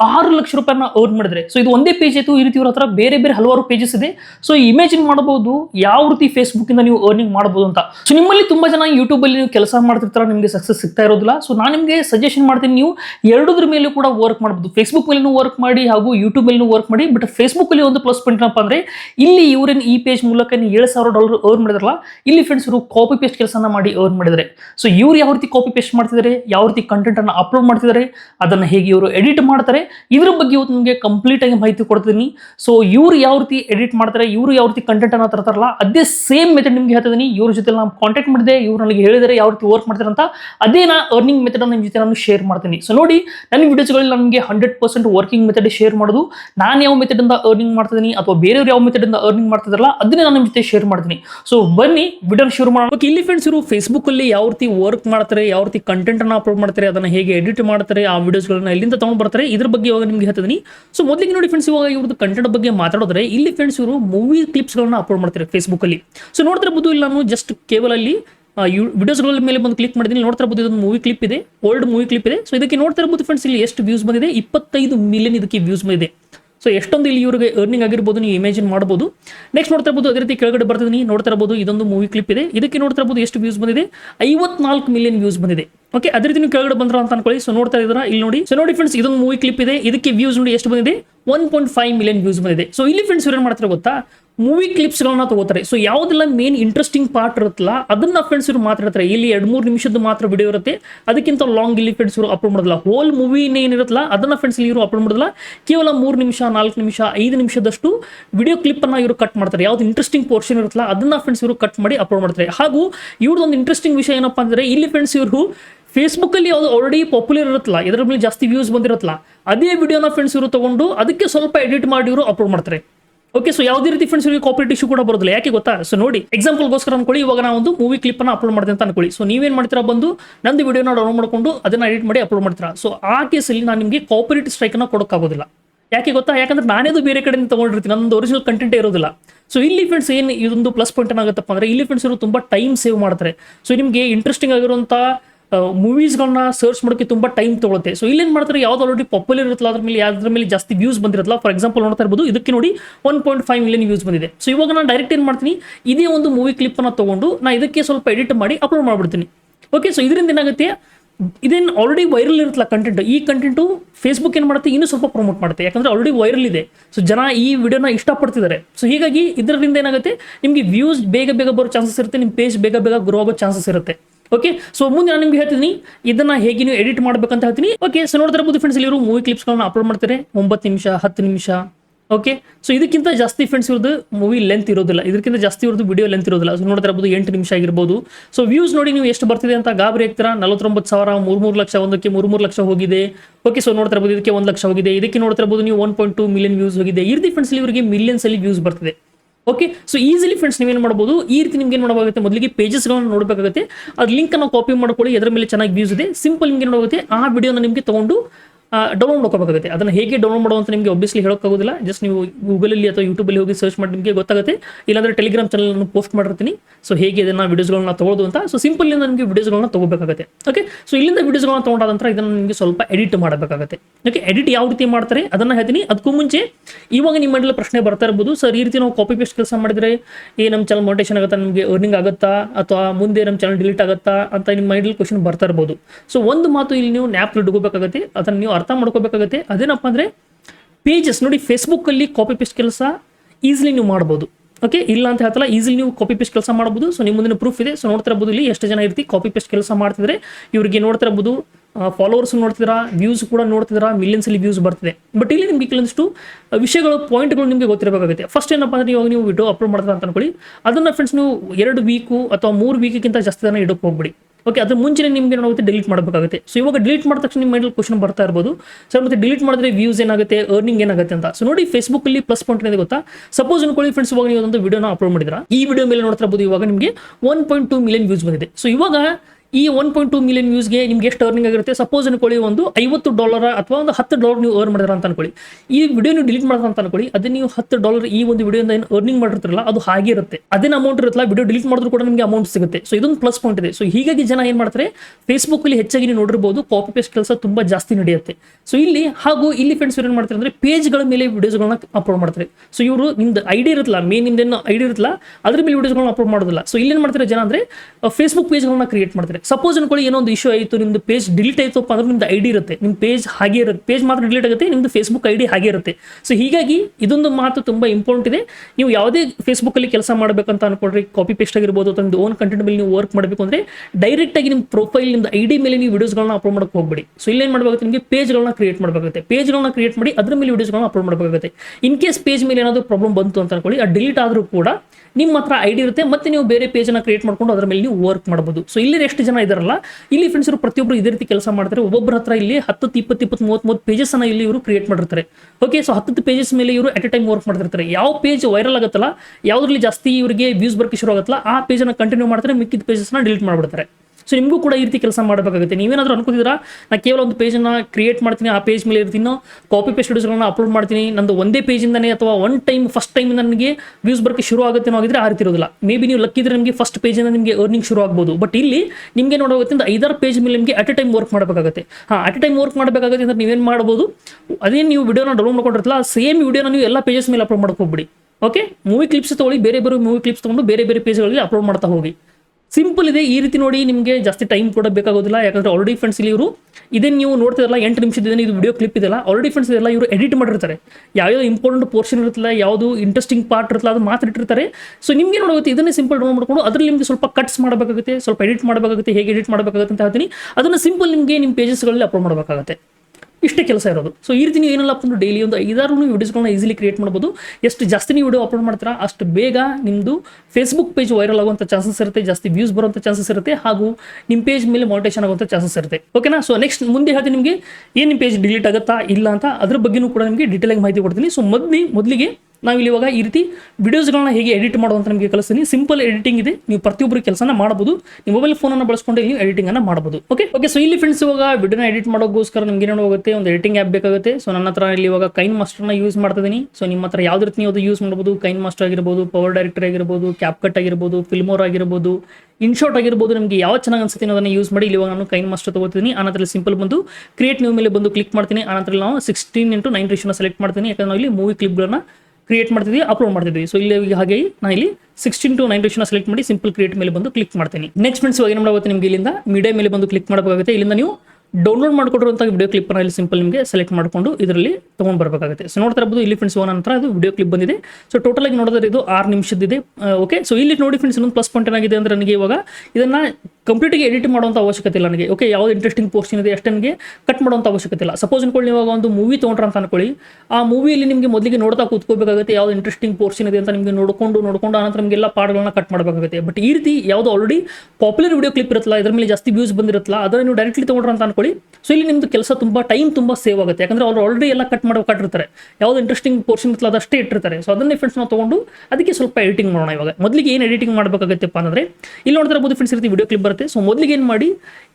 A: ಆರು ಲಕ್ಷ ರೂಪಾಯಿನ ಅರ್ನ್ ಮಾಡಿದ್ರೆ. ಸೊ ಇದು ಒಂದೇ ಪೇಜ್ ಆಯ್ತು. ಈ ರೀತಿ ಇವ್ರ ಹತ್ರ ಬೇರೆ ಬೇರೆ ಹಲವಾರು ಪೇಜಸ್ ಇದೆ. ಸೊ ಇಮೇಜಿನ್ ಮಾಡಬಹುದು, ಯಾವ ರೀತಿ ಫೇಸ್ಬುಕ್ ಇಂದ ನೀವು ಅರ್ನಿಂಗ್ ಮಾಡಬಹುದು ಅಂತ. ಸೊ ನಿಮ್ಮಲ್ಲಿ ತುಂಬಾ ಜನ ಯೂಟ್ಯೂಬ್ ಅಲ್ಲಿ ನೀವು ಕೆಲಸ ಮಾಡ್ತಿರ್ತಾರ, ನಿಮಗೆ ಸಕ್ಸಸ್ ಸಿಗ್ತಾ ಇರೋದಿಲ್ಲ. ಸೊ ನಾನು ನಿಮಗೆ ಸಜೆಷನ್ ಮಾಡ್ತೀನಿ, ನೀವು ಎರಡುದ್ರ ಮೇಲೂ ಕೂಡ ವರ್ಕ್ ಮಾಡಬಹುದು ಫೇಸ್ಬುಕ್ ಮೇಲೂ ವರ್ಕ್ ಮಾಡಿ ಹಾಗೂ ಯೂಟ್ಯೂಬ್ ಮೇಲೂ ವರ್ಕ್ ಮಾಡಿ. ಬಟ್ ಫೇಸ್ಬುಕ್ ಅಲ್ಲಿ ಒಂದು ಪ್ಲಸ್ ಪಾಯಿಂಟ್ ಏನಪ್ಪ ಅಂದ್ರೆ, ಇಲ್ಲಿ ಇವರೇನು ಈ ಪೇಜ್ ಮೂಲಕ ಏಳು ಸಾವಿರ ಡಾಲರ್ ಅರ್ನ್ ಮಾಡಿದ್ರಲ್ಲ, ಇಲ್ಲಿ ಫ್ರೆಂಡ್ಸ್ ಇವರು ಕಾಪಿ ಪೇಸ್ಟ್ ಕೆಲಸನ ಮಾಡಿ ಅರ್ನ್ ಮಾಡಿದರೆ. ಸೊ ಇವ್ರು ಯಾವ ರೀತಿ ಕಾಪಿ ಪೇಸ್ಟ್ ಮಾಡ್ತಿದ್ದಾರೆ, ಯಾವ ರೀತಿ ಕಂಟೆಂಟ್ ಅನ್ನು ಅಪ್ಲೋಡ್ ಮಾಡ್ತಿದ್ದಾರೆ, ಅದನ್ನು ಹೇಗೆ ಇವರು ಎಡಿಟ್ ಮಾಡ್ತಾರೆ ಇದ್ರ ಬಗ್ಗೆ ಇವತ್ತು ನಿಮಗೆ ಕಂಪ್ಲೀಟ್ ಆಗಿ ಮಾಹಿತಿ ಕೊಡ್ತೀನಿ. ಸೊ ಇವ್ರು ಯಾವ ರೀತಿ ಎಡಿಟ್ ಮಾಡ್ತಾರೆ, ಇವರು ಯಾವ ರೀತಿ ಕಂಟೆಂಟ್ ಅನ್ನ ತರ್ತಾರಲ್ಲ, ಅದೇ ಸೇಮ್ ಮೆಥಡ್ ನಿಮ್ಗೆ ಹೇಳ್ತಿದ್ದೀನಿ ಇವ್ರ ಜೊತೆ ನಾನು ಕಾಂಟ್ಯಾಕ್ಟ್ ಮಾಡಿದೆ, ಇವ್ರು ನನಗೆ ಹೇಳಿದರೆ, ಯಾವ ರೀತಿ ವರ್ಕ್ ಮಾಡ್ತಾರೆ ಅಂತ ಅದೇ ನಾ ಅರ್ನಿಂಗ್ ಮೆಥಡ್ ನಿಮ್ಮ ಜೊತೆ ನಾನು ಶೇರ್ ಮಾಡ್ತೀನಿ. ಸೊ ನೋಡಿ, ನನ್ನ ವಿಡಿಯೋಸ್ಗಳಲ್ಲಿ ನನಗೆ hundred percent working method share ಮಾಡೋದು. ನಾನು ಯಾವ ಮೆಥಡ್ ಇಂದ ಅರ್ನಿಂಗ್ ಮಾಡ್ತಿದ್ದೀನಿ ಅಥವಾ ಬೇರೆಯವ್ರು ಯಾವ ಮೆಥಡ್ ಇಂದ ಅರ್ನಿಂಗ್ ಮಾಡ್ತಿದಾರಲ್ಲ, ಅದನ್ನೇ ನಾನು ನಿಮ್ಮ ಜೊತೆ ಶೇರ್ ಮಾಡ್ತೀನಿ. ಸೊ ಬನ್ನಿ ವಿಡಿಯೋ ಶುರು ಮಾಡೋಣ. ಇಲ್ಲಿ ಫ್ರೆಂಡ್ಸ್ ಇವರು ಫೇಸ್ಬುಕ್ ಅಲ್ಲಿ ಯಾವ ರೀತಿ ವರ್ಕ್ ಮಾಡ್ತಾರೆ, ಯಾವ ರೀತಿ ಕಂಟೆಂಟ್ ಅನ್ನ ಅಪ್ಲೋಡ್ ಮಾಡ್ತಾರೆ, ಅದನ್ನ ಹೇಗೆ ಎಡಿಟ್ ಮಾಡ್ತಾರೆ, ಆ ವಿಡಿಯೋಸ್ಗಳನ್ನ ಎಲ್ಲಿಂದ ತಗೊಂಡ್ ಬರ್ತಾರೆ, ಇದ್ರ ಇವಾಗ ನಿಮ್ಗೆ ಹೇಳ್ತಿದ್ದೀನಿ ಸೊ ಮೊದಲಿಗೆ ನೋಡಿ ಫ್ರೆಂಡ್ಸ್ ಇವಾಗ ಇವ್ರದ್ದು ಕಂಟೆಂಟ್ ಬಗ್ಗೆ ಮಾತಾಡಿದ್ರೆ, ಇಲ್ಲಿ ಫ್ರೆಂಡ್ಸ್ ಇವರು ಮೂವಿ ಕ್ಲಿಪ್ಸ್ಗಳನ್ನ ಅಪ್ಲೋಡ್ ಮಾಡ್ತಾರೆ ಫೇಸ್ಬುಕ್ ಅಲ್ಲಿ. ಸೊ ನೋಡ್ತಿರ್ಬೋದು ಇಲ್ಲಿ ನಾನು ಜಸ್ಟ್ ಕೇವಲ ಅಲ್ಲಿ ವಿಡಿಯೋಸ್ಗಳ ಮೇಲೆ ಬಂದು ಕ್ಲಿಕ್ ಮಾಡಿದ್ದೀನಿ ನೋಡ್ತಾ ಇದೊಂದು ಮೂವಿ ಕ್ಲಿಪ್ ಇದೆ ಓಲ್ಡ್ ಮೂವಿ ಕ್ಲಿಪ್ ಇದೆ. ಸೊ ಇದಕ್ಕೆ ನೋಡ್ತಾ ಇರ್ಬೋದು ಫ್ರೆಂಡ್ಸ್ ಇಲ್ಲಿ ಎಷ್ಟು ವ್ಯೂಸ್ ಬಂದಿದೆ? ಇಪ್ಪತ್ತೈದು ಮಿಲಿಯನ್ ಇದಕ್ಕೆ ವ್ಯೂಸ್ ಬಂದಿದೆ. ಸೊ ಎಷ್ಟೊಂದು ಇಲ್ಲಿ ಇವರಿಗೆ ಅರ್ನಿಂಗ್ ಆಗಿರ್ಬೋದು, ನೀವು ಇಮೇಜಿನ್ ಮಾಡ್ಬೋದು. ನೆಕ್ಸ್ಟ್ ನೋಡ್ತಾ ಇರಬಹುದು ಅದೇ ರೀತಿ ಕೆಳಗಡೆ ಬರ್ತಿದ್ದೀನಿ ನೋಡ್ತಾ ಇರ್ಬೋದು ಇದೊಂದು ಮೂವಿ ಕ್ಲಿಪ್ ಇದೆ. ಇದಕ್ಕೆ ನೋಡ್ತಾ ಇರ್ಬೋದು ಎಷ್ಟು ವ್ಯೂಸ್ ಬಂದಿದೆ? ಐವತ್ನಾಲ್ಕು ಮಿಲಿಯನ್ ವ್ಯೂಸ್ ಬಂದಿದೆ. ಓಕೆ ಅದೇ ರೀತಿ ನೀವು ಕೆಳಗಡೆ ಬಂದ್ರ ಅಂತ ಅನ್ಕೊಳ್ಳಿ. ಸೊ ನೋಡ್ತಾ ಇದ್ದೀರಾ? ಇಲ್ಲಿ ನೋಡಿ. ಸೊ ನೋಡಿ ಫ್ರೆಂಡ್ಸ್ ಇದೊಂದು ಮೂವಿ ಕ್ಲಿಪ್ ಇದೆ. ಇದಕ್ಕೆ ವ್ಯೂಸ್ ನೋಡಿ ಎಷ್ಟು ಬಂದಿದೆ? One point five million views ಬಂದಿದೆ. ಸೊ ಇಲ್ಲಿ ಫ್ರೆಂಡ್ಸ್ ಏನು ಮಾಡ್ತಾರೆ ಗೊತ್ತಾ? ಮೂವಿ ಕ್ಲಿಪ್ಸ್ಗಳನ್ನ ತಗೋತಾರೆ. ಸೊ ಯಾವುದೆಲ್ಲ ಮೇನ್ ಇಂಟ್ರೆಸ್ಟಿಂಗ್ ಪಾರ್ಟ್ ಇರುತ್ತಲ್ಲ, ಅದನ್ನ ಫ್ರೆಂಡ್ಸ್ ಇವರು ಮಾತಾಡ್ತಾರೆ ಇಲ್ಲಿ ಎರಡು ಮೂರು ನಿಮಿಷದ ಮಾತ್ರ ವಿಡಿಯೋ ಇರುತ್ತೆ. ಅದಕ್ಕಿಂತ ಲಾಂಗ್ ಇಲ್ಲಿ ಫ್ರೆಂಡ್ಸ್ ಇವರು ಅಪ್ಲೋಡ್ ಮಾಡೋದಿಲ್ಲ. ಹೋಲ್ ಮೂವಿನೇ ಏನಿರುತ್ತಲ್ಲ ಅದನ್ನ ಫ್ರೆಂಡ್ಸ್ ಇಲ್ಲಿ ಇವರು ಅಪ್ಲೋಡ್ ಮಾಡೋದಿಲ್ಲ. ಕೇವಲ ಮೂರು ನಿಮಿಷ, ನಾಲ್ಕು ನಿಮಿಷ, ಐದು ನಿಮಿಷದಷ್ಟು ವಿಡಿಯೋ ಕ್ಲಿಪ್ ಅನ್ನ ಇವರು ಕಟ್ ಮಾಡ್ತಾರೆ. ಯಾವ್ದು ಇಂಟ್ರೆಸ್ಟಿಂಗ್ ಪೋರ್ಷನ್ ಇರುತ್ತಲ್ಲ, ಅದನ್ನ ಫ್ರೆಂಡ್ಸ್ ಇವರು ಕಟ್ ಮಾಡಿ ಅಪ್ಲೋಡ್ ಮಾಡ್ತಾರೆ. ಹಾಗೂ ಇವ್ರದ್ದು ಒಂದು ಇಂಟ್ರೆಸ್ಟಿಂಗ್ ವಿಷಯ ಏನಪ್ಪಾ ಅಂದ್ರೆ, ಇಲ್ಲಿ ಫ್ರೆಂಡ್ಸ್ ಇವರು ಫೇಸ್ಬುಕ್ ಅಲ್ಲಿ ಯಾವ್ದು ಆಲ್ರೆಡಿ ಪಾಪ್ಯುಲರ್ ಇರುತ್ತಲ್ಲ, ಇದರ ಮೇಲೆ ಜಾಸ್ತಿ ವ್ಯೂಸ್ ಬಂದಿರುತ್ತಲ್ಲ, ಅದೇ ವಿಡಿಯೋನ ಫ್ರೆಂಡ್ಸ್ ಇವರು ತಗೊಂಡು ಅದಕ್ಕೆ ಸ್ವಲ್ಪ ಎಡಿಟ್ ಮಾಡಿ ಇವರು ಅಪ್ಲೋಡ್ ಮಾಡ್ತಾರೆ. ಓಕೆ ಸೊ ಯಾವುದೇ ರೀತಿ ಫ್ರೆಂಡ್ಸ್ ಇವರಿಗೆ ಕಾಪರೇಟ್ ಇಶ್ಯೂ ಕೂಡ ಬರೋದಿಲ್ಲ. ಯಾಕೆ ಗೊತ್ತಾ? ಸೊ ನೋಡಿ ಎಕ್ಸಾಂಪಲ್ಗೋಸ್ಕರ ಅನ್ಕೊಳ್ಳಿ, ಇವಾಗ ನಾವು ಒಂದು ಮೂವಿ ಕ್ಲಿಪ್ ಅನ್ನ ಅಪ್ಲೋಡ್ ಮಾಡ್ತೀನಿ ಅಂತ ಅನ್ಕೊಳ್ಳಿ. ಸೊ ನೀವೇನು ಮಾಡ್ತೀರಾ ಬಂದು, ನಂದು ವಿಡಿಯೋನ ಡೌನ್ಲೋಡ್ ಮಾಡ್ಕೊಂಡು ಅದನ್ನ ಎಡಿಟ್ ಮಾಡಿ ಅಪ್ಲೋಡ್ ಮಾಡ್ತೀರಾ? ಸೊ ಆ ಕೇಸಲ್ಲಿ ನಾನು ನಿಮಗೆ ಕಾಪರೇಟ್ ಸ್ಟ್ರೈಕ್ ಅನ್ನ ಕೊಡೋಕ್ಕಾಗೋದಿಲ್ಲ. ಯಾಕೆ ಗೊತ್ತಾ? ಯಾಕಂದ್ರೆ ನಾನೇದು ಬೇರೆ ಕಡೆಯಿಂದ ತಗೊಂಡಿರ್ತೀನಿ. ನಂದು ಒರಿಜಿನಲ್ ಕಂಟೆಂಟ್ ಇರೋದಿಲ್ಲ. ಸೊ ಇಲ್ಲಿ ಫ್ರೆಂಡ್ಸ್ ಏನು ಇದೊಂದು ಪ್ಲಸ್ ಪಾಯಿಂಟ್ ಏನಾಗುತ್ತಪ್ಪ ಅಂದ್ರೆ, ಇಲ್ಲಿ ಫ್ರೆಂಡ್ಸ್ ಇವರು ತುಂಬಾ ಟೈಮ್ ಸೇವ್ ಮಾಡ್ತಾರೆ. ಸೊ ನಿಮಗೆ ಇಂಟ್ರೆಸ್ಟಿಂಗ್ ಆಗಿರುವಂಥ ಮೂವೀಸ್ಗಳನ್ನ ಸರ್ಚ್ ಮಾಡೋಕ್ಕೆ ತುಂಬಾ ಟೈಮ್ ತೊಗೊಳುತ್ತೆ. ಸೊ ಇಲ್ಲೇನು ಮಾಡ್ತಾರೆ? ಯಾವ್ದು ಆಲ್ರೆಡಿ ಪಾಪ್ಯುಲರ್ ಇರುತ್ತಲ್ಲ, ಅದ್ರ ಮೇಲೆ ಯಾವ್ದ್ರ ಮೇಲೆ ಜಾಸ್ತಿ ವ್ಯೂಸ್ ಬಂದಿರತ್ತಲ್ಲ? ಫಾರ್ ಎಕ್ಸಾಂಪಲ್ ನೋಡ್ತಾ ಇರ್ಬೋದು, ಇದಕ್ಕೆ ನೋಡಿ one point five million views ಬಂದಿದೆ. ಸೊ ಇವಾಗ ನಾನು ಡೈರೆಕ್ಟ್ ಏನು ಮಾಡ್ತೀನಿ? ಇದೇ ಒಂದು ಮೂವಿ ಕ್ಲಿಪ್ಪನ್ನು ತಗೊಂಡು ನಾನು ಇದಕ್ಕೆ ಸ್ವಲ್ಪ ಎಡಿಟ್ ಮಾಡಿ ಅಪ್ಲೋಡ್ ಮಾಡ್ಬಿಡ್ತೀನಿ. ಓಕೆ ಸೊ ಇದರಿಂದ ಏನಾಗುತ್ತೆ? ಇದೇನು ಆಲ್ರೆಡಿ ವೈರಲ್ ಇರುತ್ತಲ್ಲ ಕಂಟೆಂಟ್ ಈ ಕಂಟೆಂಟು ಫೇಸ್ಬುಕ್ ಏನು ಮಾಡುತ್ತೆ? ಇನ್ನೂ ಸ್ವಲ್ಪ ಪ್ರಮೋಟ್ ಮಾಡುತ್ತೆ. ಯಾಕಂದ್ರೆ ಆಲ್ರೆಡಿ ವೈರಲ್ ಇದೆ. ಸೊ ಜನ ಈ ವಿಡಿಯೋನ ಇಷ್ಟಪಡ್ತಿದ್ದಾರೆ. ಸೊ ಹೀಗಾಗಿ ಇದರಿಂದ ಏನಾಗುತ್ತೆ? ನಿಮಗೆ ವ್ಯೂಸ್ ಬೇಗ ಬೇಗ ಬರೋ ಚಾನ್ಸಸ್ ಇರುತ್ತೆ ನಿಮ್ಮ ಪೇಜ್ ಬೇಗ ಬೇಗ ಗ್ರೋ ಆಗೋ ಚಾನ್ಸಸ್ ಇರುತ್ತೆ. ಓಕೆ ಸೊ ಮುಂದೆ ನಾನು ನಿಮ್ಗೆ ಹೇಳ್ತೀನಿ, ಇದನ್ನ ಹೇಗೆ ನೀವು ಎಡಿಟ್ ಮಾಡ್ಬೇಕಂತ ಹೇಳ್ತೀನಿ. ಓಕೆ ಸೊ ನೋಡ್ತಾ ಫ್ರೆಂಡ್ಸ್ ಇಲ್ಲಿ ಮೂವಿ ಕ್ಲಿಪ್ಸ್ಗಳನ್ನ ಅಪ್ಲೋಡ್ ಮಾಡ್ತಾರೆ, ಒಂಬತ್ತು ನಿಮಿಷ, ಹತ್ತು ನಿಮಿಷ. ಓಕೆ ಸೊ ಇದಕ್ಕಿಂತ ಜಾಸ್ತಿ ಫ್ರೆಂಡ್ಸ್ ಇರೋದು ಮೂವಿ ಲೆಂತ್ ಇರೋದಿಲ್ಲ. ಇದಕ್ಕಿಂತ ಜಾಸ್ತಿ ಇರೋದು ವಿಡಿಯೋ ಲೆಂತ್ ಇರೋದಿಲ್ಲ. ಸೊ ನೋಡ್ತಾ ಎಂಟು ನಿಮಿಷ ಆಗಿರ್ಬೋದು. ಸೊ ವ್ಯೂಸ್ ನೋಡಿ ನೀವು ಎಷ್ಟು ಬರ್ತಿದೆ ಅಂತ ಗಾಬರಿ ಆಗ್ತೀರಾ? ನಲವತ್ತೊಂಬತ್ತು ಸಾವಿರ ಮೂರು ಮೂರು ಲಕ್ಷ, ಒಂದಕ್ಕೆ ಮೂರು ಮೂರು ಲಕ್ಷ ಹೋಗಿದೆ. ಓಕೆ ಸೊ ನೋಡ್ತಾ ಇರ್ಬೋದು ಇದಕ್ಕೆ ಒಂದು ಲಕ್ಷ ಹೋಗಿದೆ. ಇದಕ್ಕೆ ನೋಡ್ತಾ ನೀವು one point two million views ಹೋಗಿದೆ. ಇರ್ದಿ ಫ್ರೆಂಡ್ಸ್ ಇವರಿಗೆ ಮಿಲಿಯನ್ಸ್ ಅಲ್ಲಿ ವ್ಯೂಸ್ ಬರ್ತಿದೆ. ಓಕೆ ಸೊ ಈಸಿಲಿ ಫ್ರೆಂಡ್ಸ್ ನೀವೇನು ಮಾಡ್ಬೋದು? ಈ ರೀತಿ ನಿಮ್ಗೆ ಏನು ಮಾಡಬೇಕಾಗುತ್ತೆ? ಮೊದಲಿಗೆ ಪೇಜಸ್ಗಳನ್ನು ನೋಡಬೇಕಾಗುತ್ತೆ. ಅದು ಲಿಂಕನ್ನು ಕಾಪಿ ಮಾಡ್ಕೊಳ್ಳಿ ಅದರ ಮೇಲೆ ಚೆನ್ನಾಗಿ ವ್ಯೂಸ್ ಇದೆ. ಸಿಂಪಲ್ ನಿಮ್ಗೆ ಏನು ಮಾಡೋಗುತ್ತೆ ಆ ವಿಡಿಯೋನ ನಿಮಗೆ ತಗೊಂಡು ಡೌನ್ಲೋಡ್ ಮಾಡ್ಕೋಬೇಕಾಗುತ್ತೆ. ಅದನ್ನು ಹೇಗೆ ಡೌನ್ಲೋಡ್ ಅಂತ ನಿಮಗೆ ಒಬ್ಬಿಯಸ್ಲಿ ಹೇಳೋಕ್ಕಾಗೋದಿಲ್ಲ. ಜಸ್ಟ್ ನೀವು ಗೂಗಲಲ್ಲಿ ಅಥವಾ ಯೂಟ್ಯೂಬಲ್ಲಿ ಹೋಗಿ ಸರ್ಚ್ ಮಾಡಿ ನಿಮಗೆ ಗೊತ್ತಾಗುತ್ತೆ. ಇಲ್ಲಾಂದರೆ ಟೆಲಿಗ್ರಾಮ್ ಚಾನಲ್ ಪೋಸ್ಟ್ ಮಾಡಿರ್ತೀನಿ. ಸೊ ಹೇಗೆ ಇದನ್ನು ವೀಡಿಯೋಸ್ಗಳನ್ನ ತಗೊಳ್ಳೋದು ಅಂತ. ಸೊ ಸಿಂಪಲ್ ಇಂದ ನಿಮಗೆ ವೀಡಿಯೋಸ್ಗಳನ್ನ ತೊಗೋಬೇಕಾಗುತ್ತೆ. ಓಕೆ ಸೊ ಇಲ್ಲಿಂದ ವೀಡಿಯೋಸ್ಗಳನ್ನ ತೊಗೊಂಡಾದ ನಂತರ ಇದನ್ನು ನಿಮಗೆ ಸ್ವಲ್ಪ ಎಡಿಟ್ ಮಾಡಬೇಕಾಗುತ್ತೆ. ಓಕೆ ಎಡಿಟ್ ಯಾವ ರೀತಿ ಮಾಡ್ತಾರೆ? ಅದನ್ನ ಹೇಳ್ತೀನಿ. ಅದಕ್ಕೂ ಮುಂಚೆ ಇವಾಗ ನಿಮ್ಮ ಮಂಡಲ ಪ್ರಶ್ನೆ ಬರ್ತಾ ಇರ್ಬೋದು. ಸರ್ ಈ ರೀತಿ ನಾವು ಕಾಪಿ ಪೇಸ್ಟ್ ಕೆಲಸ ಮಾಡಿದ್ರೆ ಏ ನಮ್ಮ ಚಾನಲ್ ಮೋಟೇಷನ್ ಆಗುತ್ತಾ? ನಿಮಗೆ ಅರ್ನಿಂಗ್ ಆಗುತ್ತಾ? ಅಥವಾ ಮುಂದೆ ನಮ್ಮ ಚಾನಲ್ ಡಿಲೀಟ್ ಆಗುತ್ತಾ? ಅಂತ ನಿಮ್ಮ ಮೈಂಡಲ್ಲಿ ಕ್ವಶನ್ ಬರ್ತಾ ಇರ್ಬೋದು. ಸೊ ಒಂದು ಮಾತು ಇಲ್ಲಿ ನೀವು ನ್ಯಾಪ್ ಹಿಡ್ಕೋಬೇಕಾಗುತ್ತೆ ಅದನ್ನು ನೀವು ಅರ್ಥ ಮಾಡ್ಕೋಬೇಕಾಗುತ್ತೆ. ಅದೇನಪ್ಪ ಅಂದರೆ ಪೇಜಸ್ ನೋಡಿ ಫೇಸ್ಬುಕ್ಕಲ್ಲಿ ಕಾಪಿ ಪೇಸ್ಟ್ ಕೆಲಸ ಈಸಿಲಿ ನೀವು ಮಾಡ್ಬೋದು. ಓಕೆ ಇಲ್ಲ ಅಂತ ಹೇಳ್ತಲ್ಲ ಈಸಿಲಿ ನೀವು ಕಾಪಿ ಪೇಸ್ಟ್ ಕೆಲಸ ಮಾಡ್ಬೋದು. ಸೊ ನಿಮ್ಮ ಮುಂದಿನ ಪ್ರೂಫ್ ಇದೆ. ಸೊ ನೋಡ್ತಾ ಇರ್ಬೋದು ಇಲ್ಲಿ ಎಷ್ಟು ಜನ ಇರ್ತಿ ಕಾಪಿ ಪೇಸ್ಟ್ ಕೆಲಸ ಮಾಡ್ತಿದ್ರೆ. ಇವರಿಗೆ ನೋಡ್ತಾ ಇರ್ಬೋದು ಫಾಲೋವರ್ಸ್ ನೋಡ್ತಿದ್ರ ವ್ಯೂಸ್ ಕೂಡ ನೋಡ್ತಿದ್ರ ಮಿಲಿಯನ್ಸ್ ಅಲ್ಲಿ ವ್ಯೂಸ್ ಬರ್ತಿದೆ. ಬಟ್ ಇಲ್ಲಿ ನಿಮಗೆ ಕೆಲವೊಂದಿಷ್ಟು ವಿಷಯಗಳು ಪಾಯಿಂಟ್ಗಳು ನಿಮಗೆ ಗೊತ್ತಿರಬೇಕಾಗುತ್ತೆ. ಫಸ್ಟ್ ಏನಪ್ಪ ಅಂದ್ರೆ ಇವಾಗ ನೀವು ವಿಡಿಯೋ ಅಪ್ಲೋಡ್ ಮಾಡ್ತಾರೆ ಅಂತ ಅನ್ಕೊಳ್ಳಿ. ಅದನ್ನ ಫ್ರೆಂಡ್ಸ್ ನೀವು ಎರಡು ವೀಕು ಅಥವಾ ಮೂರು ವೀಕಿಗಿಂತ ಜಾಸ್ತಿ ಜನ ಇಡೋಕೆ ಹೋಗ್ಬಿಡಿ. ಓಕೆ ಅದ್ರ ಮುಂಚೆ ನಿಮ್ಗೆ ಏನಾಗುತ್ತೆ ಡಿಲೀಟ್ ಮಾಡಬೇಕಾಗುತ್ತೆ. ಸೊ ಇವಾಗ ಡಿಲೀಟ್ ಮಾಡಿದ ತಕ್ಷಣ ನಿಮ್ಮ ಮೈಂಡಲ್ಲಿ ಕ್ವಶನ್ ಬರ್ತಾ ಇರ್ಬೋದು. ಸರ್ ಮತ್ತೆ ಡಿಲೀಟ್ ಮಾಡಿದ್ರೆ ವ್ಯೂಸ್ ಏನಾಗುತ್ತೆ ಅರ್ನಿಂಗ್ ಏನಾಗುತ್ತೆ ಅಂತ. ಸೊ ನೋಡಿ ಫೇಸ್ಬುಕ್ ಅಲ್ಲಿ ಪ್ಲಸ್ ಪಾಯಿಂಟ್ ಏನಿದೆ ಗೊತ್ತಾ? ಸಪೋಸ್ ಅನ್ಕೊಳ್ಳಿ ಫ್ರೆಂಡ್ಸ್ ಇವಾಗ ನೀವು ಒಂದು ವಿಡಿಯೋನ ಅಪ್ಲೋಡ್ ಮಾಡಿದ್ರ? ಈ ವಿಡಿಯೋ ಮೇಲೆ ನೋಡ್ತಾ ಇರ್ಬೋದು, ಇವಾಗ ನಿಮಗೆ one point two million views ಬಂದಿದೆ. ಸೊ ಇವಾಗ ಈ ಒನ್ ಪಾಯಿಂಟ್ ಟು ಮಿಲಿಯನ್ ವ್ಯೂಸ್ಗೆ ನಿಮ್ಗೆ ಎಷ್ಟು ಅರ್ನಿಂಗ್ ಆಗಿರುತ್ತೆ? ಸಪೋಸ್ ಅನ್ಕೊಳ್ಳಿ ಒಂದು ಐವತ್ತು ಡಾಲರ್ ಅಥವಾ ಒಂದು ಹತ್ತು ಡಾಲರ್ ನೀವು ಅರ್ನ್ ಮಾಡಿದ್ರೆ ಅಂತ ಅನ್ಕೊಳ್ಳಿ. ಈ ವಿಡಿಯೋ ನೀವು ಡಿಲೀಟ್ ಮಾಡಿದ್ರೆ ಅಂತ ಅನ್ಕೊಳ್ಳಿ. ಅದೇ ನೀವು ಹತ್ತು ಡಾಲರ್ ಈ ಒಂದು ವಿಡಿಯೋದಿಂದ ಏನು ಅರ್ನಿಂಗ್ ಮಾಡಿರ್ತಿರಲ್ಲ, ಅದು ಹಾಗೆ ಇರುತ್ತೆ. ಅದೇನು ಅಮೌಂಟ್ ಇರುತ್ತಲ್ಲ ವಿಡಿಯೋ ಡಿಲೀಟ್ ಮಾಡಿದ್ರು ಕೂಡ ನಿಮಗೆ ಅಮೌಂಟ್ ಸಿಗುತ್ತೆ. ಸೊ ಇದೊಂದು ಪ್ಲಸ್ ಪಾಯಿಂಟ್ ಇದೆ. ಸೊ ಹೀಗಾಗಿ ಜನ ಏನು ಮಾಡ್ತಾರೆ ಫೇಸ್ಬುಕ್ ಅಲ್ಲಿ ಹೆಚ್ಚಾಗಿ ನೀವು ನೋಡಿರ್ಬೋದು ಕಾಪಿ ಪೇಸ್ಟ್ ಕೆಲಸ ತುಂಬಾ ಜಾಸ್ತಿ ನಡೆಯುತ್ತೆ. ಸೊ ಇಲ್ಲಿ ಹಾಗೂ ಇಲ್ಲಿ ಫ್ರೆಂಡ್ಸ್ ಏನು ಮಾಡ್ತಾರೆ ಅಂದ್ರೆ ಪೇಜ್ಗಳ ಮೇಲೆ ವಿಡಿಯೋಸ್ಗಳನ್ನ ಅಪ್ಲೋಡ್ ಮಾಡ್ತಾರೆ. ಸೊ ಇವರು ನಿಮ್ದು ಐಡಿ ಇರುತ್ತಲ್ಲ ಮೇನ್ ನಿಮ್ದೇನು ಐಡಿ ಇರುತ್ತಲ್ಲ, ಅದ್ರ ಮೇಲೆ ವಿಡಿಯೋಸ್ಗಳನ್ನ ಅಪ್ಲೋಡ್ ಮಾಡೋದಿಲ್ಲ. ಸೊ ಇಲ್ಲಿ ಏನು ಮಾಡ್ತಾರೆ ಜನ ಅಂದ್ರೆ ಫೇಸ್ಬುಕ್ ಪೇಜ್ಗಳನ್ನ ಕ್ರಿಯೇಟ್ ಮಾಡ್ತಾರೆ. ಸಪೋಸ್ ಅನ್ಕೊಳ್ಳಿ ಏನೋ ಒಂದು ಇಶ್ಯೂ ಆಯಿತು, ನಿಮ್ದು ಪೇಜ್ ಡಿಲೀಟ್ ಆಯಿತಪ್ಪ ಅಂದ್ರೆ ನಿಮ್ದು ಐಡಿ ಇರುತ್ತೆ. ನಿಮ್ಮ ಪೇಜ್ ಹಾಗೆ ಇರುತ್ತೆ. ಪೇಜ್ ಮಾತ್ರ ಡಿಲೀಟ್ ಆಗುತ್ತೆ, ನಿಮ್ದು ಫೇಸ್ಬುಕ್ ಐಡಿ ಹಾಗೆ ಇರುತ್ತೆ. ಸೊ ಹೀಗಾಗಿ ಇದೊಂದು ಮಾತು ತುಂಬ ಇಂಪಾರ್ಟೆಂಟ್ ಇದೆ. ನೀವು ಯಾವುದೇ ಫೇಸ್ಬುಕ್ ಅಲ್ಲಿ ಕೆಲಸ ಮಾಡಬೇಕಂತ ಅನ್ಕೊಳ್ರಿ ಕಾಪಿ ಪೇಸ್ಟ್ ಆಗಿರ್ಬೋದು, ಅಥವಾ ನಿಮ್ದು ಓನ್ ಕಂಟೆಂಟ್ ಮೇಲೆ ನೀವು ವರ್ಕ್ ಮಾಡಬೇಕು ಅಂದರೆ ಡೈರೆಕ್ಟ್ ಆಗಿ ನಿಮ್ಮ ಪ್ರೊಫೈಲ್ ನಿಮ್ದು ಡಿ ಮೇಲೆ ನೀವು ವಿಡಿಯೋಸ್ಗಳನ್ನ ಅಪ್ಲೋಡ್ ಮಾಡಕ್ಕೆ ಹೋಗಬೇಡಿ. ಸೊ ಇಲ್ಲಿ ಏನು ಮಾಡಬೇಕಾಗುತ್ತೆ? ನಿಮಗೆ ಪೇಜ್ಗಳನ್ನ ಕ್ರಿಯೇಟ್ ಮಾಡಬೇಕಾಗುತ್ತೆ. ಪೇಜ್ಗಳನ್ನ ಕ್ರಿಯೇಟ್ ಮಾಡಿ, ಅದ್ರ ಮೇಲೆ ವಿಡಿಯೋಸ್ಗಳನ್ನ ಅಪ್ಲೋಡ್ ಮಾಡಬೇಕಾಗುತ್ತೆ. ಇನ್ ಕೇಸ್ ಪೇಜ್ ಮೇಲೆ ಏನಾದರೂ ಪ್ರಾಬ್ಲಮ್ ಬಂತು ಅಂತ ಅನ್ಕೊಳ್ಳಿ, ಆ ಡಿಲೀಟ್ ಆದರೂ ಕೂಡ ನಿಮ್ಮ ಹತ್ರ ಐಡಿ ಇರುತ್ತೆ, ಮತ್ತೆ ನೀವು ಬೇರೆ ಪೇಜನ್ನು ಕ್ರಿಯೇಟ್ ಮಾಡ್ಕೊಂಡು ಅದರ ಮೇಲೆ ನೀವು ವರ್ಕ್ ಮಾಡಬಹುದು ಸೊ ಇಲ್ಲಿ ಎಷ್ಟು ಜನ ಇದಾರಲ್ಲ, ಇಲ್ಲಿ ಫ್ರೆಂಡ್ಸ್ ಪ್ರತಿಯೊಬ್ಬರು ಇದೇ ರೀತಿ ಕೆಲಸ ಮಾಡ್ತಾರೆ. ಒಬ್ಬೊಬ್ಬರ ಹತ್ರ ಇಲ್ಲಿ ಹತ್ತು ಇಪ್ಪತ್ತು ಇಪ್ಪತ್ತು ಮೂವತ್ತು ಪೇಜಸ್ ಅನ್ನ ಇಲ್ಲಿ ಇವರು ಕ್ರಿಯೇಟ್ ಮಾಡಿರ್ತಾರೆ. ಓಕೆ ಸೊ ಹತ್ತು ಪೇಜಸ್ ಮೇಲೆ ಇವರು ಅಟ್ ಎ ಟೈಮ್ ವರ್ಕ್ ಮಾಡ್ತಿರ್ತಾರೆ. ಯಾವ ಪೇಜ್ ವೈರಲ್ ಆಗುತ್ತಲ್ಲ, ಯಾವ್ದ್ರಲ್ಲಿ ಜಾಸ್ತಿ ಇವರಿಗೆ ವ್ಯೂಸ್ ಬರಕ್ಕೆ ಶುರು ಆಗುತ್ತಲ್ಲ, ಆ ಪೇಜನ್ನು ಕಂಟಿನ್ಯೂ ಮಾಡ್ತಾರೆ, ಮಿಕ್ಕಿದ ಪೇಜಸ್ನ ಡಿಲೀಟ್ ಮಾಡ್ಬಿಡ್ತಾರೆ. ಸೊ ನಿಮಗೂ ಕೂಡ ಈ ರೀತಿ ಕೆಲಸ ಮಾಡಬೇಕಾಗುತ್ತೆ. ನೀವೇನಾದರೂ ಅನ್ಕೋತಿದ್ದೀರಾ ನಾ ಕೇವಲ ಒಂದು ಪೇಜನ್ನು ಕ್ರಿಯೇಟ್ ಮಾಡ್ತೀನಿ, ಆ ಪೇಜ್ ಮೇಲೆ ಇರ್ತೀನೋ ಕಾಪಿ ಪೇಸ್ಟ್ ವಿಡಿಯೋಸ್ಗಳನ್ನ ಅಪ್ಲೋಡ್ ಮಾಡ್ತೀನಿ, ನಂದು ಒಂದೇ ಪೇಜಿಂದನೇ ಅಥವಾ ಒನ್ ಟೈಮ್ ಫಸ್ಟ್ ಟೈಮ್ ನನಗೆ ವ್ಯೂಸ್ ಬರೋಕ್ಕೆ ಶುರು ಆಗುತ್ತೆ ಆಗಿದ್ರೆ ಆ ರೀತಿ ಇರೋದಿಲ್ಲ ಮೇ ಬಿ ನೀವು ಲಕ್ಕಿದ್ರೆ ನಿಮಗೆ ಫಸ್ಟ್ ಪೇಜಿಂದ ನಿಮಗೆ ಅರ್ನಿಂಗ್ ಶುರು ಆಗ್ಬೋದು. ಬಟ್ ಇಲ್ಲಿ ನಿಮಗೆ ನೋಡೋಗುತ್ತೆ ಅಂದ್ರೆ ಐದಾರು ಪೇಜ್ ಮೇಲೆ ನಿಮಗೆ ಅಟ್ ಎ ಟೈಮ್ ವರ್ಕ್ ಮಾಡಬೇಕಾಗುತ್ತೆ. ಹಾಂ ಅಟ್ ಎ ಟೈಮ್ ವರ್ಕ್ ಮಾಡಬೇಕಾಗುತ್ತೆ ಅಂದ್ರೆ ನೀವೇನು ಮಾಡ್ಬೋದು? ಅದೇ ನೀವು ವಿಡಿಯೋನ ಡೌನ್ಲೋಡ್ ಮಾಡ್ಕೊಂಡಿರಲ್ಲ ಸೇಮ್ ವಿಡಿಯೋನ ನೀವು ಎಲ್ಲ ಪೇಜಸ್ ಮೇಲೆ ಅಪ್ಲೋಡ್ ಹೋಗ್ಬಿಡಿ ಓಕೆ ಮೂವಿ ಕ್ಲಿಪ್ಸ್ ತೊಗೊಳ್ಳಿ, ಬೇರೆ ಬೇರೆ ಮೂವಿ ಕ್ಲಿಪ್ಸ್ ತೊಗೊಂಡು ಬೇರೆ ಬೇರೆ ಪೇಜ್ಗಳಿಗೆ ಅಪ್ಲೋಡ್ ಮಾಡ್ತಾ ಹೋಗಿ. ಸಿಂಪಲ್ ಇದೆ, ಈ ರೀತಿ ನೋಡಿ ನಿಮಗೆ ಜಾಸ್ತಿ ಟೈಮ್ ಕೂಡ ಬೇಕಾಗೋದಿಲ್ಲ. ಯಾಕಂದ್ರೆ ಆಲ್ರೆಡಿ ಫ್ರೆಂಡ್ಸ್ ಇಲ್ಲಿ ಇವರು. ಇದೇ ನೀವು ನೋಡ್ತಿರಲ್ಲ, ಎಂಟು ನಿಮಿಷದ ಇದು ವಿಡಿಯೋ ಕ್ಲಿಪ್ ಇದೆಲ್ಲ ಆಲ್ರೆಡಿ ಫ್ರೆಂಡ್ಸ್ ಇದೆಲ್ಲ ಇವರು ಎಡಿಟ್ ಮಾಡಿರ್ತಾರೆ. ಯಾವ್ಯಾವ ಇಂಪಾರ್ಟೆಂಟ್ ಪೋರ್ಷನ್ ಇರುತ್ತಲ್ಲ, ಯಾವುದು ಇಂಟ್ರೆಸ್ಟಿಂಗ್ ಪಾರ್ಟ್ ಇರುತ್ತಲ್ಲ ಅದು ಮಾತ್ರ ಇಟ್ಟಿರ್ತಾರೆ. ಸೊ ನಿಮಗೆ ನೋಡುತ್ತೆ ಇದನ್ನೇ ಸಿಂಪಲ್ ಡೌನ್ ಮಾಡ್ಕೊಂಡು ಅದರಲ್ಲಿ ನಿಮಗೆ ಸ್ವಲ್ಪ ಕಟ್ಸ್ ಮಾಡಬೇಕಾಗುತ್ತೆ, ಸ್ವಲ್ಪ ಎಡಿಟ್ ಮಾಡಬೇಕಾಗುತ್ತೆ, ಹೇಗೆ ಎಡಿಟ್ ಮಾಡಬೇಕಾಗುತ್ತೆ ಅಂತ ಹೇಳ್ತೀನಿ. ಅದನ್ನು ಸಿಂಪಲ್ ನಿಮಗೆ ನಿಮ್ಮ ಪೇಜಸ್ಗಳಲ್ಲಿ ಅಪ್ಲೋಡ್ ಮಾಡಬೇಕಾಗುತ್ತೆ. ಇಷ್ಟೇ ಕೆಲಸ ಇರೋದು. ಸೊ ಈ ರೀತಿ ನೀವು ಏನಲ್ಲ ಅಂದ್ರೆ ಡೈಲಿ ಒಂದು ಐದಾರು ವೀಡಿಯೋಸ್ಗಳನ್ನ ಈಸಿಲಿ ಕ್ರಿಯೇಟ್ ಮಾಡ್ಬೋದು. ಎಷ್ಟು ಜಾಸ್ತಿ ನೀವು ವಿಡಿಯೋ ಅಪ್ಲೋಡ್ ಮಾಡ್ತೀರಾ, ಅಷ್ಟು ಬೇಗ ನಿಮ್ಮದು ಫೇಸ್ಬುಕ್ ಪೇಜ್ ವೈರಲ್ ಆಗುವಂಥ ಚಾನ್ಸಸ್ ಇರುತ್ತೆ, ಜಾಸ್ತಿ ವ್ಯೂಸ್ ಬರುವಂಥ ಚಾನ್ಸಸ್ ಇರುತ್ತೆ, ಹಾಗೂ ನಿಮ್ಮ ಪೇಜ್ ಮೇಲೆ ಮಾನಿಟೇಷನ್ ಆಗುವಂಥ ಚಾನ್ಸಸ್ ಇರುತ್ತೆ. ಓಕೆನಾ ಸೊ ನೆಕ್ಸ್ಟ್ ಮುಂದೆ ಹೇಳ್ತೀನಿ ನಿಮಗೆ, ಏನು ನಿಮ್ಮ ಪೇಜ್ ಡಿಲೀಟ್ ಆಗುತ್ತಾ ಇಲ್ಲ ಅಂತ, ಅದ್ರ ಬಗ್ಗೆನೂ ಕೂಡ ನಿಮಗೆ ಡೀಟೇಲ್ ಆಗಿ ಮಾಹಿತಿ ಕೊಡ್ತೀನಿ. ಸೊ ಮೊದಲು, ಮೊದಲಿಗೆ ನಾವು ಇಲ್ಲಿ ಇವಾಗ ಈ ರೀತಿ ವಿಡಿಯೋಸ್ಗಳನ್ನ ಹೇಗೆ ಎಡಿಟ್ ಮಾಡುವಂತ ನಿಮಗೆ ಕಲಿಸ್ತೀನಿ ಸಿಂಪಲ್ ಎಡಿಟಿಂಗ್ ಇದೆ. ನೀವು ಪ್ರತಿಯೊಬ್ಬರು ಕೆಲಸನ ಮಾಡಬಹುದು. ನೀವು ಮೊಬೈಲ್ ಫೋನನ್ನು ಬಳಸ್ಕೊಂಡು ನೀವು ಎಡಿಟಿಂಗ್ ಅನ್ನ ಮಾಡಬಹುದು. ಓಕೆ ಓಕೆ ಸೊ ಇಲ್ಲಿ ಫ್ರೆಂಡ್ಸ್ ಇವಾಗ ವಿಡಿಯೋನ ಎಡಿಟ್ ಮಾಡೋಕ್ಕೋಸ್ಕರ ನಿಮ್ಗೆ ಏನೋ ಹೋಗುತ್ತೆ ಒಂದು ಎಡಿಟಿಂಗ್ ಆ್ಯಪ್ ಬೇಕಾಗುತ್ತೆ. ಸೊ ನನ್ನ ಹತ್ರ ಇಲ್ಲಿ ಇವಾಗ ಕೈನ್ ಮಾಸ್ಟರ್ನ ಯೂಸ್ ಮಾಡ್ತಿದ್ದೀನಿ ಸೊ ನಿಮ್ಮ ಹತ್ರ ಯಾವ್ದು ರೀತಿ ನೀವು ಯೂಸ್ ಮಾಡ್ಬೋದು? ಕೈನ್ ಮಾಸ್ಟರ್ ಆಗಿರ್ಬೋದು ಪವರ್ ಡೈರೆಕ್ಟರ್ ಆಗಿರ್ಬೋದು ಕ್ಯಾಪ್ ಕಟ್ ಆಗಿರ್ಬೋದು ಫಿಲ್ಮೋರ್ ಆಗಿರ್ಬೋದು ಇನ್ಶಾರ್ಟ್ ಆಗಿರ್ಬೋದು, ನಿಮಗೆ ಯಾವ ಚೆನ್ನಾಗಿ ಅನ್ಸುತ್ತೆ ಅದನ್ನು ಯೂಸ್ ಮಾಡಿ ಇಲ್ಲಿ ಇವಾಗ ನಾನು ಕೈನ್ ಮಾಸ್ಟರ್ ತಗೋತೀನಿ ಆನಂತರ ಸಿಂಪಲ್ ಬಂದು ಕ್ರಿಯೇಟ್ ನ್ಯೂ ಮೇಲೆ ಬಂದು ಕ್ಲಿಕ್ ಮಾಡ್ತೀನಿ. ಆನಂತರ ನಾವು ಸಿಕ್ಸ್ಟೀನ್ ಇಂಟು ನೈನ್ ರೇಷನ್ನ ಸೆಲೆಕ್ಟ್ ಮಾಡ್ತೀನಿ. ಯಾಕಂದ್ರೆ ನಾವು ಇಲ್ಲಿ ಮೂವಿ ಕ್ಲಿಪ್ಗಳನ್ನ ಕ್ರಿಯೇಟ್ ಮಾಡ್ತಿದ್ವಿ ಅಪ್ಲೋಡ್ ಮಾಡ್ತಿದ್ವಿ. ಸೊ ಇಲ್ಲಿ ಹಾಗೆ ನಾನು ಇಲ್ಲಿ sixteen to nine ration select ಮಾಡಿ ಸಿಂಪಲ್ ಕ್ರಿಯೇಟ್ ಮೇಲೆ ಬಂದು ಕ್ಲಿಕ್ ಮಾಡ್ತೀನಿ. ನೆಕ್ಸ್ಟ್ ಫ್ರೆಂಡ್ಸ್ ಏನು ಮಾಡಬಹುದು ನಿಮಗೆ ಇಲ್ಲಿಂದ? ಮೀಡಿಯಾ ಮೇಲೆ ಬಂದು ಕ್ಲಿಕ್ ಮಾಡಬೇಕಾಗುತ್ತೆ. ಇಲ್ಲಿಂದ ನೀವು ಡೌನ್ಲೋಡ್ ಮಾಡ್ಕೊಟ್ಟಿರುವಂಥ ವಿಡಿಯೋ ಕ್ಲಿಪ್ನ ಇಲ್ಲಿ ಸಿಂಪಲ್ ನಿಮಗೆ ಸೆಲೆಕ್ಟ್ ಮಾಡಿಕೊಂಡು ಇದರಲ್ಲಿ ತೊಗೊಂಡು ಬರಬೇಕಾಗುತ್ತೆ. ಸೊ ನೋಡ್ತಾ ಇರಬಹುದು ಇಲ್ಲಿ ಫ್ರೆಂಡ್ಸ್ ನಂತರ ಅದು ವಿಡಿಯೋ ಕ್ಲಿಪ್ ಬಂದಿದೆ. ಸೊ ಟೋಟಲ್ ಆಗಿ ನೋಡಿದ್ರೆ ಇದು ಆರು ನಿಮಿಷದಿದೆ ಓಕೆ ಸೊ ಇಲ್ಲಿ ನೋಡಿ ಫ್ರೆಂಡ್ಸ್ ಇನ್ನೊಂದು ಪ್ಲಸ್ ಪಾಯಿಂಟ್ ಏನಾಗಿದೆ ಅಂದ್ರೆ ನನಗೆ ಇವಾಗ ಇದನ್ನ ಕಂಪ್ಲೀಟಾಗಿ ಎಡಿಟ್ ಮಾಡುವಂಥ ಅವಶ್ಯಕತೆ ಇಲ್ಲ ನನಗೆ. ಓಕೆ ಯಾವ್ದು ಇಂಟ್ರೆಸ್ಟಿಂಗ್ ಪೋರ್ಷನ್ ಇದೆ, ಅಷ್ಟೇ ನನಗೆ ಕಟ್ ಮಾಡುವಂಥ ಅವಶ್ಯಕತೆ ಇಲ್ಲ. ಸಪೋಸ್ ಅನ್ಕೊಳ್ಳಿ, ಇವಾಗ ಒಂದು ಮೂವಿ ತೊಗೊಂಡ್ರ ಅಂತ ಅನ್ಕೊಳ್ಳಿ. ಆ ಮೂವಿಯಲ್ಲಿ ನಿಮಗೆ ಮೊದಲಿಗೆ ನೋಡ್ತಾ ಕೂತ್ಕೋಬೇಕಾಗುತ್ತೆ ಯಾವ್ದು ಇಂಟ್ರೆಸ್ಟಿಂಗ್ ಪೋರ್ಷನ್ ಇದೆ ಅಂತ ನಿಮಗೆ ನೋಡ್ಕೊಂಡು ನೋಡ್ಕೊಂಡು ಆನಂತರ ನಿಮಗೆಲ್ಲ ಪಾಡ್ಗಳನ್ನ ಕಟ್ ಮಾಡಬೇಕಾಗುತ್ತೆ. ಬಟ್ ಈ ರೀತಿ ಯಾವುದು ಆಲ್ರೆಡಿ ಪಾಪ್ಯುಲರ್ ವಿಡಿಯೋ ಕ್ಲಿಪ್ ಇರುತ್ತಲ್ಲ, ಇದ್ರ ಮೇಲೆ ಜಾಸ್ತಿ ವ್ಯೂಸ್ ಬಂದಿರುತ್ತಲ್ಲ, ಅದನ್ನು ನೀವು ಡೈರೆಕ್ಟ್ಲಿ ತೊಗೊಂಡ್ರ ಅಂತ ಅನ್ಕೊಳ್ಳಿ. ಸೊ ಇಲ್ಲಿ ನಿಮ್ದು ಕೆಲಸ ತುಂಬ ಟೈಮ್ ತುಂಬ ಸೇವ್ ಆಗುತ್ತೆ. ಯಾಕಂದ್ರೆ ಅವ್ರು ಆಲ್ರೆಡಿ ಎಲ್ಲ ಕಟ್ ಮಾಡಿ ಕಟ್ಟಿರ್ತಾರೆ ಯಾವ್ದು ಇಂಟ್ರೆಸ್ಟಿಂಗ್ ಪೋರ್ಷನ್ ಇರ್ತಲ್ಲ ಅದಷ್ಟೇ ಇಟ್ಟಿರ್ತಾರೆ. ಸೊ ಅದನ್ನೇ ಫ್ರೆಂಡ್ಸ್ ನಾವು ತೊಗೊಂಡು, ಅದಕ್ಕೆ ಸ್ವಲ್ಪ ಎಡಿಟಿಂಗ್ ಮಾಡೋಣ ಇವಾಗ. ಮೊದಲಿಗೆ ಏನು ಎಡಿಟಿಂಗ್ ಮಾಡಬೇಕಾಗುತ್ತಪ್ಪ ಅಂದರೆ, ಇಲ್ಲಿ ನೋಡ್ತಾರೆ ಬೋದು ಫ್ರೆಂಡ್ಸ್ ರೀತಿ ವಿಡಿಯೋ ಕ್ಲಿಪ್ ಬರುತ್ತೆ. ಸೊ ಮೊದಲಿಗೆ ಏನು ಮಾಡಿ,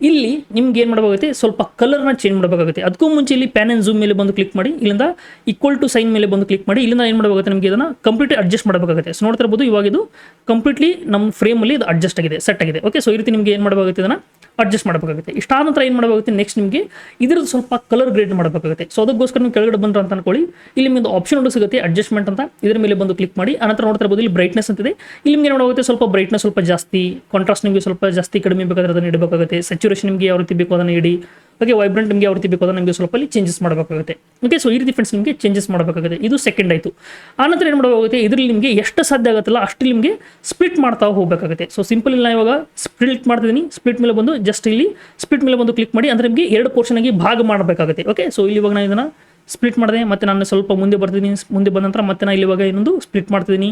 A: ಇಲ್ಲಿ ನಿಮ್ಗೆ ಏನು ಮಾಡಬೇಕಾಗುತ್ತೆ? ಸ್ವಲ್ಪ ಕಲರ್ನ ಚೇಂಜ್ ಮಾಡಬೇಕಾಗುತ್ತೆ. ಅದಕ್ಕೂ ಮುಂಚೆ ಇಲ್ಲಿ ಪ್ಯಾನ್ ಆ್ಯಂಡ್ ಝೂಮ್ ಮೇಲೆ ಬಂದು ಕ್ಲಿಕ್ ಮಾಡಿ, ಇಲ್ಲಿಂದ ಈಕ್ವಲ್ ಟು ಸೈನ್ ಮೇಲೆ ಬಂದು ಕ್ಲಿಕ್ ಮಾಡಿ, ಇಲ್ಲಿಂದ ಏನು ಮಾಡಬೇಕಾಗುತ್ತೆ? ನಮಗೆ ಇದನ್ನು ಕಂಪ್ಲೀಟ್ಲಿ ಅಡ್ಜಸ್ಟ್ ಮಾಡಬೇಕಾಗುತ್ತೆ. ಸೊ ನೋಡ್ತಾ ಇರ್ಬೋದು ಇವಾಗ ಇದು ಕಂಪ್ಲೀಟ್ಲಿ ನಮ್ಮ ಫ್ರೇಮಲ್ಲಿ ಇದು ಅಡ್ಜಸ್ಟ್ ಆಗಿದೆ ಸೆಟ್ ಆಗಿದೆ. ಓಕೆ ಸೊ ಈ ರೀತಿ ನಿಮಗೆ ಏನು ಮಾಡಬೇಕಾಗುತ್ತೆ ಇದನ್ನು? ಅಡ್ಜಸ್ಟ್ ಮಾಡಬೇಕಾಗುತ್ತೆ. ಇಷ್ಟಾದ ನಂತರ ಏನು ಮಾಡಬೇಕಾಗುತ್ತೆ? ನೆಕ್ಸ್ಟ್ ನಿಮಗೆ ಇದ್ರದ್ದು ಸ್ವಲ್ಪ ಕಲರ್ ಗ್ರೇಡ್ ಮಾಡಬೇಕಾಗುತ್ತೆ. ಸೊ ಅದಕ್ಕೋಸ್ಕರ ನೀವು ಕೆಳಗಡೆ ಬಂದ್ರೆ ಅಂತ ಅನ್ಕೊಳ್ಳಿ. ಇಲ್ಲಿ ನಿಮ್ಮದು ಆಪ್ಷನ್ ಒಂದು ಸಿಗುತ್ತೆ ಅಡ್ಜಸ್ಟ್ಮೆಂಟ್ ಅಂತ. ಇದರ ಮೇಲೆ ಬಂದು ಕ್ಲಿಕ್ ಮಾಡಿ. ಅನಂತರ ನೋಡ್ತಾ ಇರ್ಬೋದು, ಇಲ್ಲಿ ಬ್ರೈಟ್ನೆಸ್ ಅಂತಿದೆ. ಇಲ್ಲಿ ನಿಮಗೆ ನೋಡೋಗುತ್ತೆ ಸ್ವಲ್ಪ ಬ್ರೈಟ್ನೆಸ್ ಸ್ವಲ್ಪ ಜಾಸ್ತಿ ಕಾಂಟ್ರಾಸ್ಟ್ ನಿಮಗೆ ಸ್ವಲ್ಪ ಜಾಸ್ತಿ ಕಡಿಮೆ ಬೇಕಾದ್ರೆ ಅದನ್ನು ಇಡಬೇಕಾಗುತ್ತೆ. ಸ್ಯಾಚುರೇಷನ್ ನಿಮಗೆ ಯಾವ ರೀತಿ ಬೇಕು ಅದನ್ನು ಇಡಿ. ಓಕೆ ವೈಬ್ರೆಂಟ್ ನಿಮಗೆ ಯಾವ ರೀತಿ ಬೇಕು ನಿಮಗೆ ಸ್ವಲ್ಪ ಅಲ್ಲಿ ಚೇಂಜಸ್ ಮಾಡಬೇಕಾಗುತ್ತೆ. ಓಕೆ ಸೊ ಈ ರೀತಿ ಫ್ರೆಂಡ್ಸ್ ನಿಮಗೆ ಚೇಂಜಸ್ ಮಾಡಬೇಕಾಗುತ್ತೆ. ಇದು ಸೆಕೆಂಡ್ ಆಯಿತು. ಆನಂತರ ಏನು ಮಾಡಬೇಕಾಗುತ್ತೆ? ಇದರಲ್ಲಿ ನಿಮಗೆ ಎಷ್ಟು ಸಾಧ್ಯ ಆಗುತ್ತಲ್ಲ ಅಷ್ಟು ನಿಮಗೆ ಸ್ಪ್ಲಿಟ್ ಮಾಡ್ತಾ ಹೋಗಬೇಕಾಗುತ್ತೆ. ಸೊ ಸಿಂಪಲ್ ಇಲ್ಲ ಇವಾಗ ಸ್ಪ್ಲಿಟ್ ಮಾಡ್ತಿದ್ದೀನಿ ಸ್ಪ್ಲಿಟ್ ಮೇಲೆ ಬಂದು ಜಸ್ಟ್ ಇಲ್ಲಿ ಸ್ಪ್ಲಿಟ್ ಮೇಲೆ ಬಂದು ಕ್ಲಿಕ್ ಮಾಡಿ, ಅಂದರೆ ನಿಮಗೆ ಎರಡು ಪೋರ್ಷನ್ ಆಗಿ ಭಾಗ ಮಾಡಬೇಕಾಗುತ್ತೆ. ಓಕೆ ಸೊ ಇಲ್ಲಿ ಇವಾಗ ನಾನು ಇದನ್ನು ಸ್ಪ್ಲಿಟ್ ಮಾಡಿದೆ, ಮತ್ತೆ ನಾನು ಸ್ವಲ್ಪ ಮುಂದೆ ಬರ್ತಿದ್ದೀನಿ, ಮುಂದೆ ಬಂದ ನಂತರ ಮತ್ತೆ ನಾನು ಇವಾಗ ಇನ್ನೊಂದು ಸ್ಪ್ಲಿಟ್ ಮಾಡ್ತಿದ್ದೀನಿ.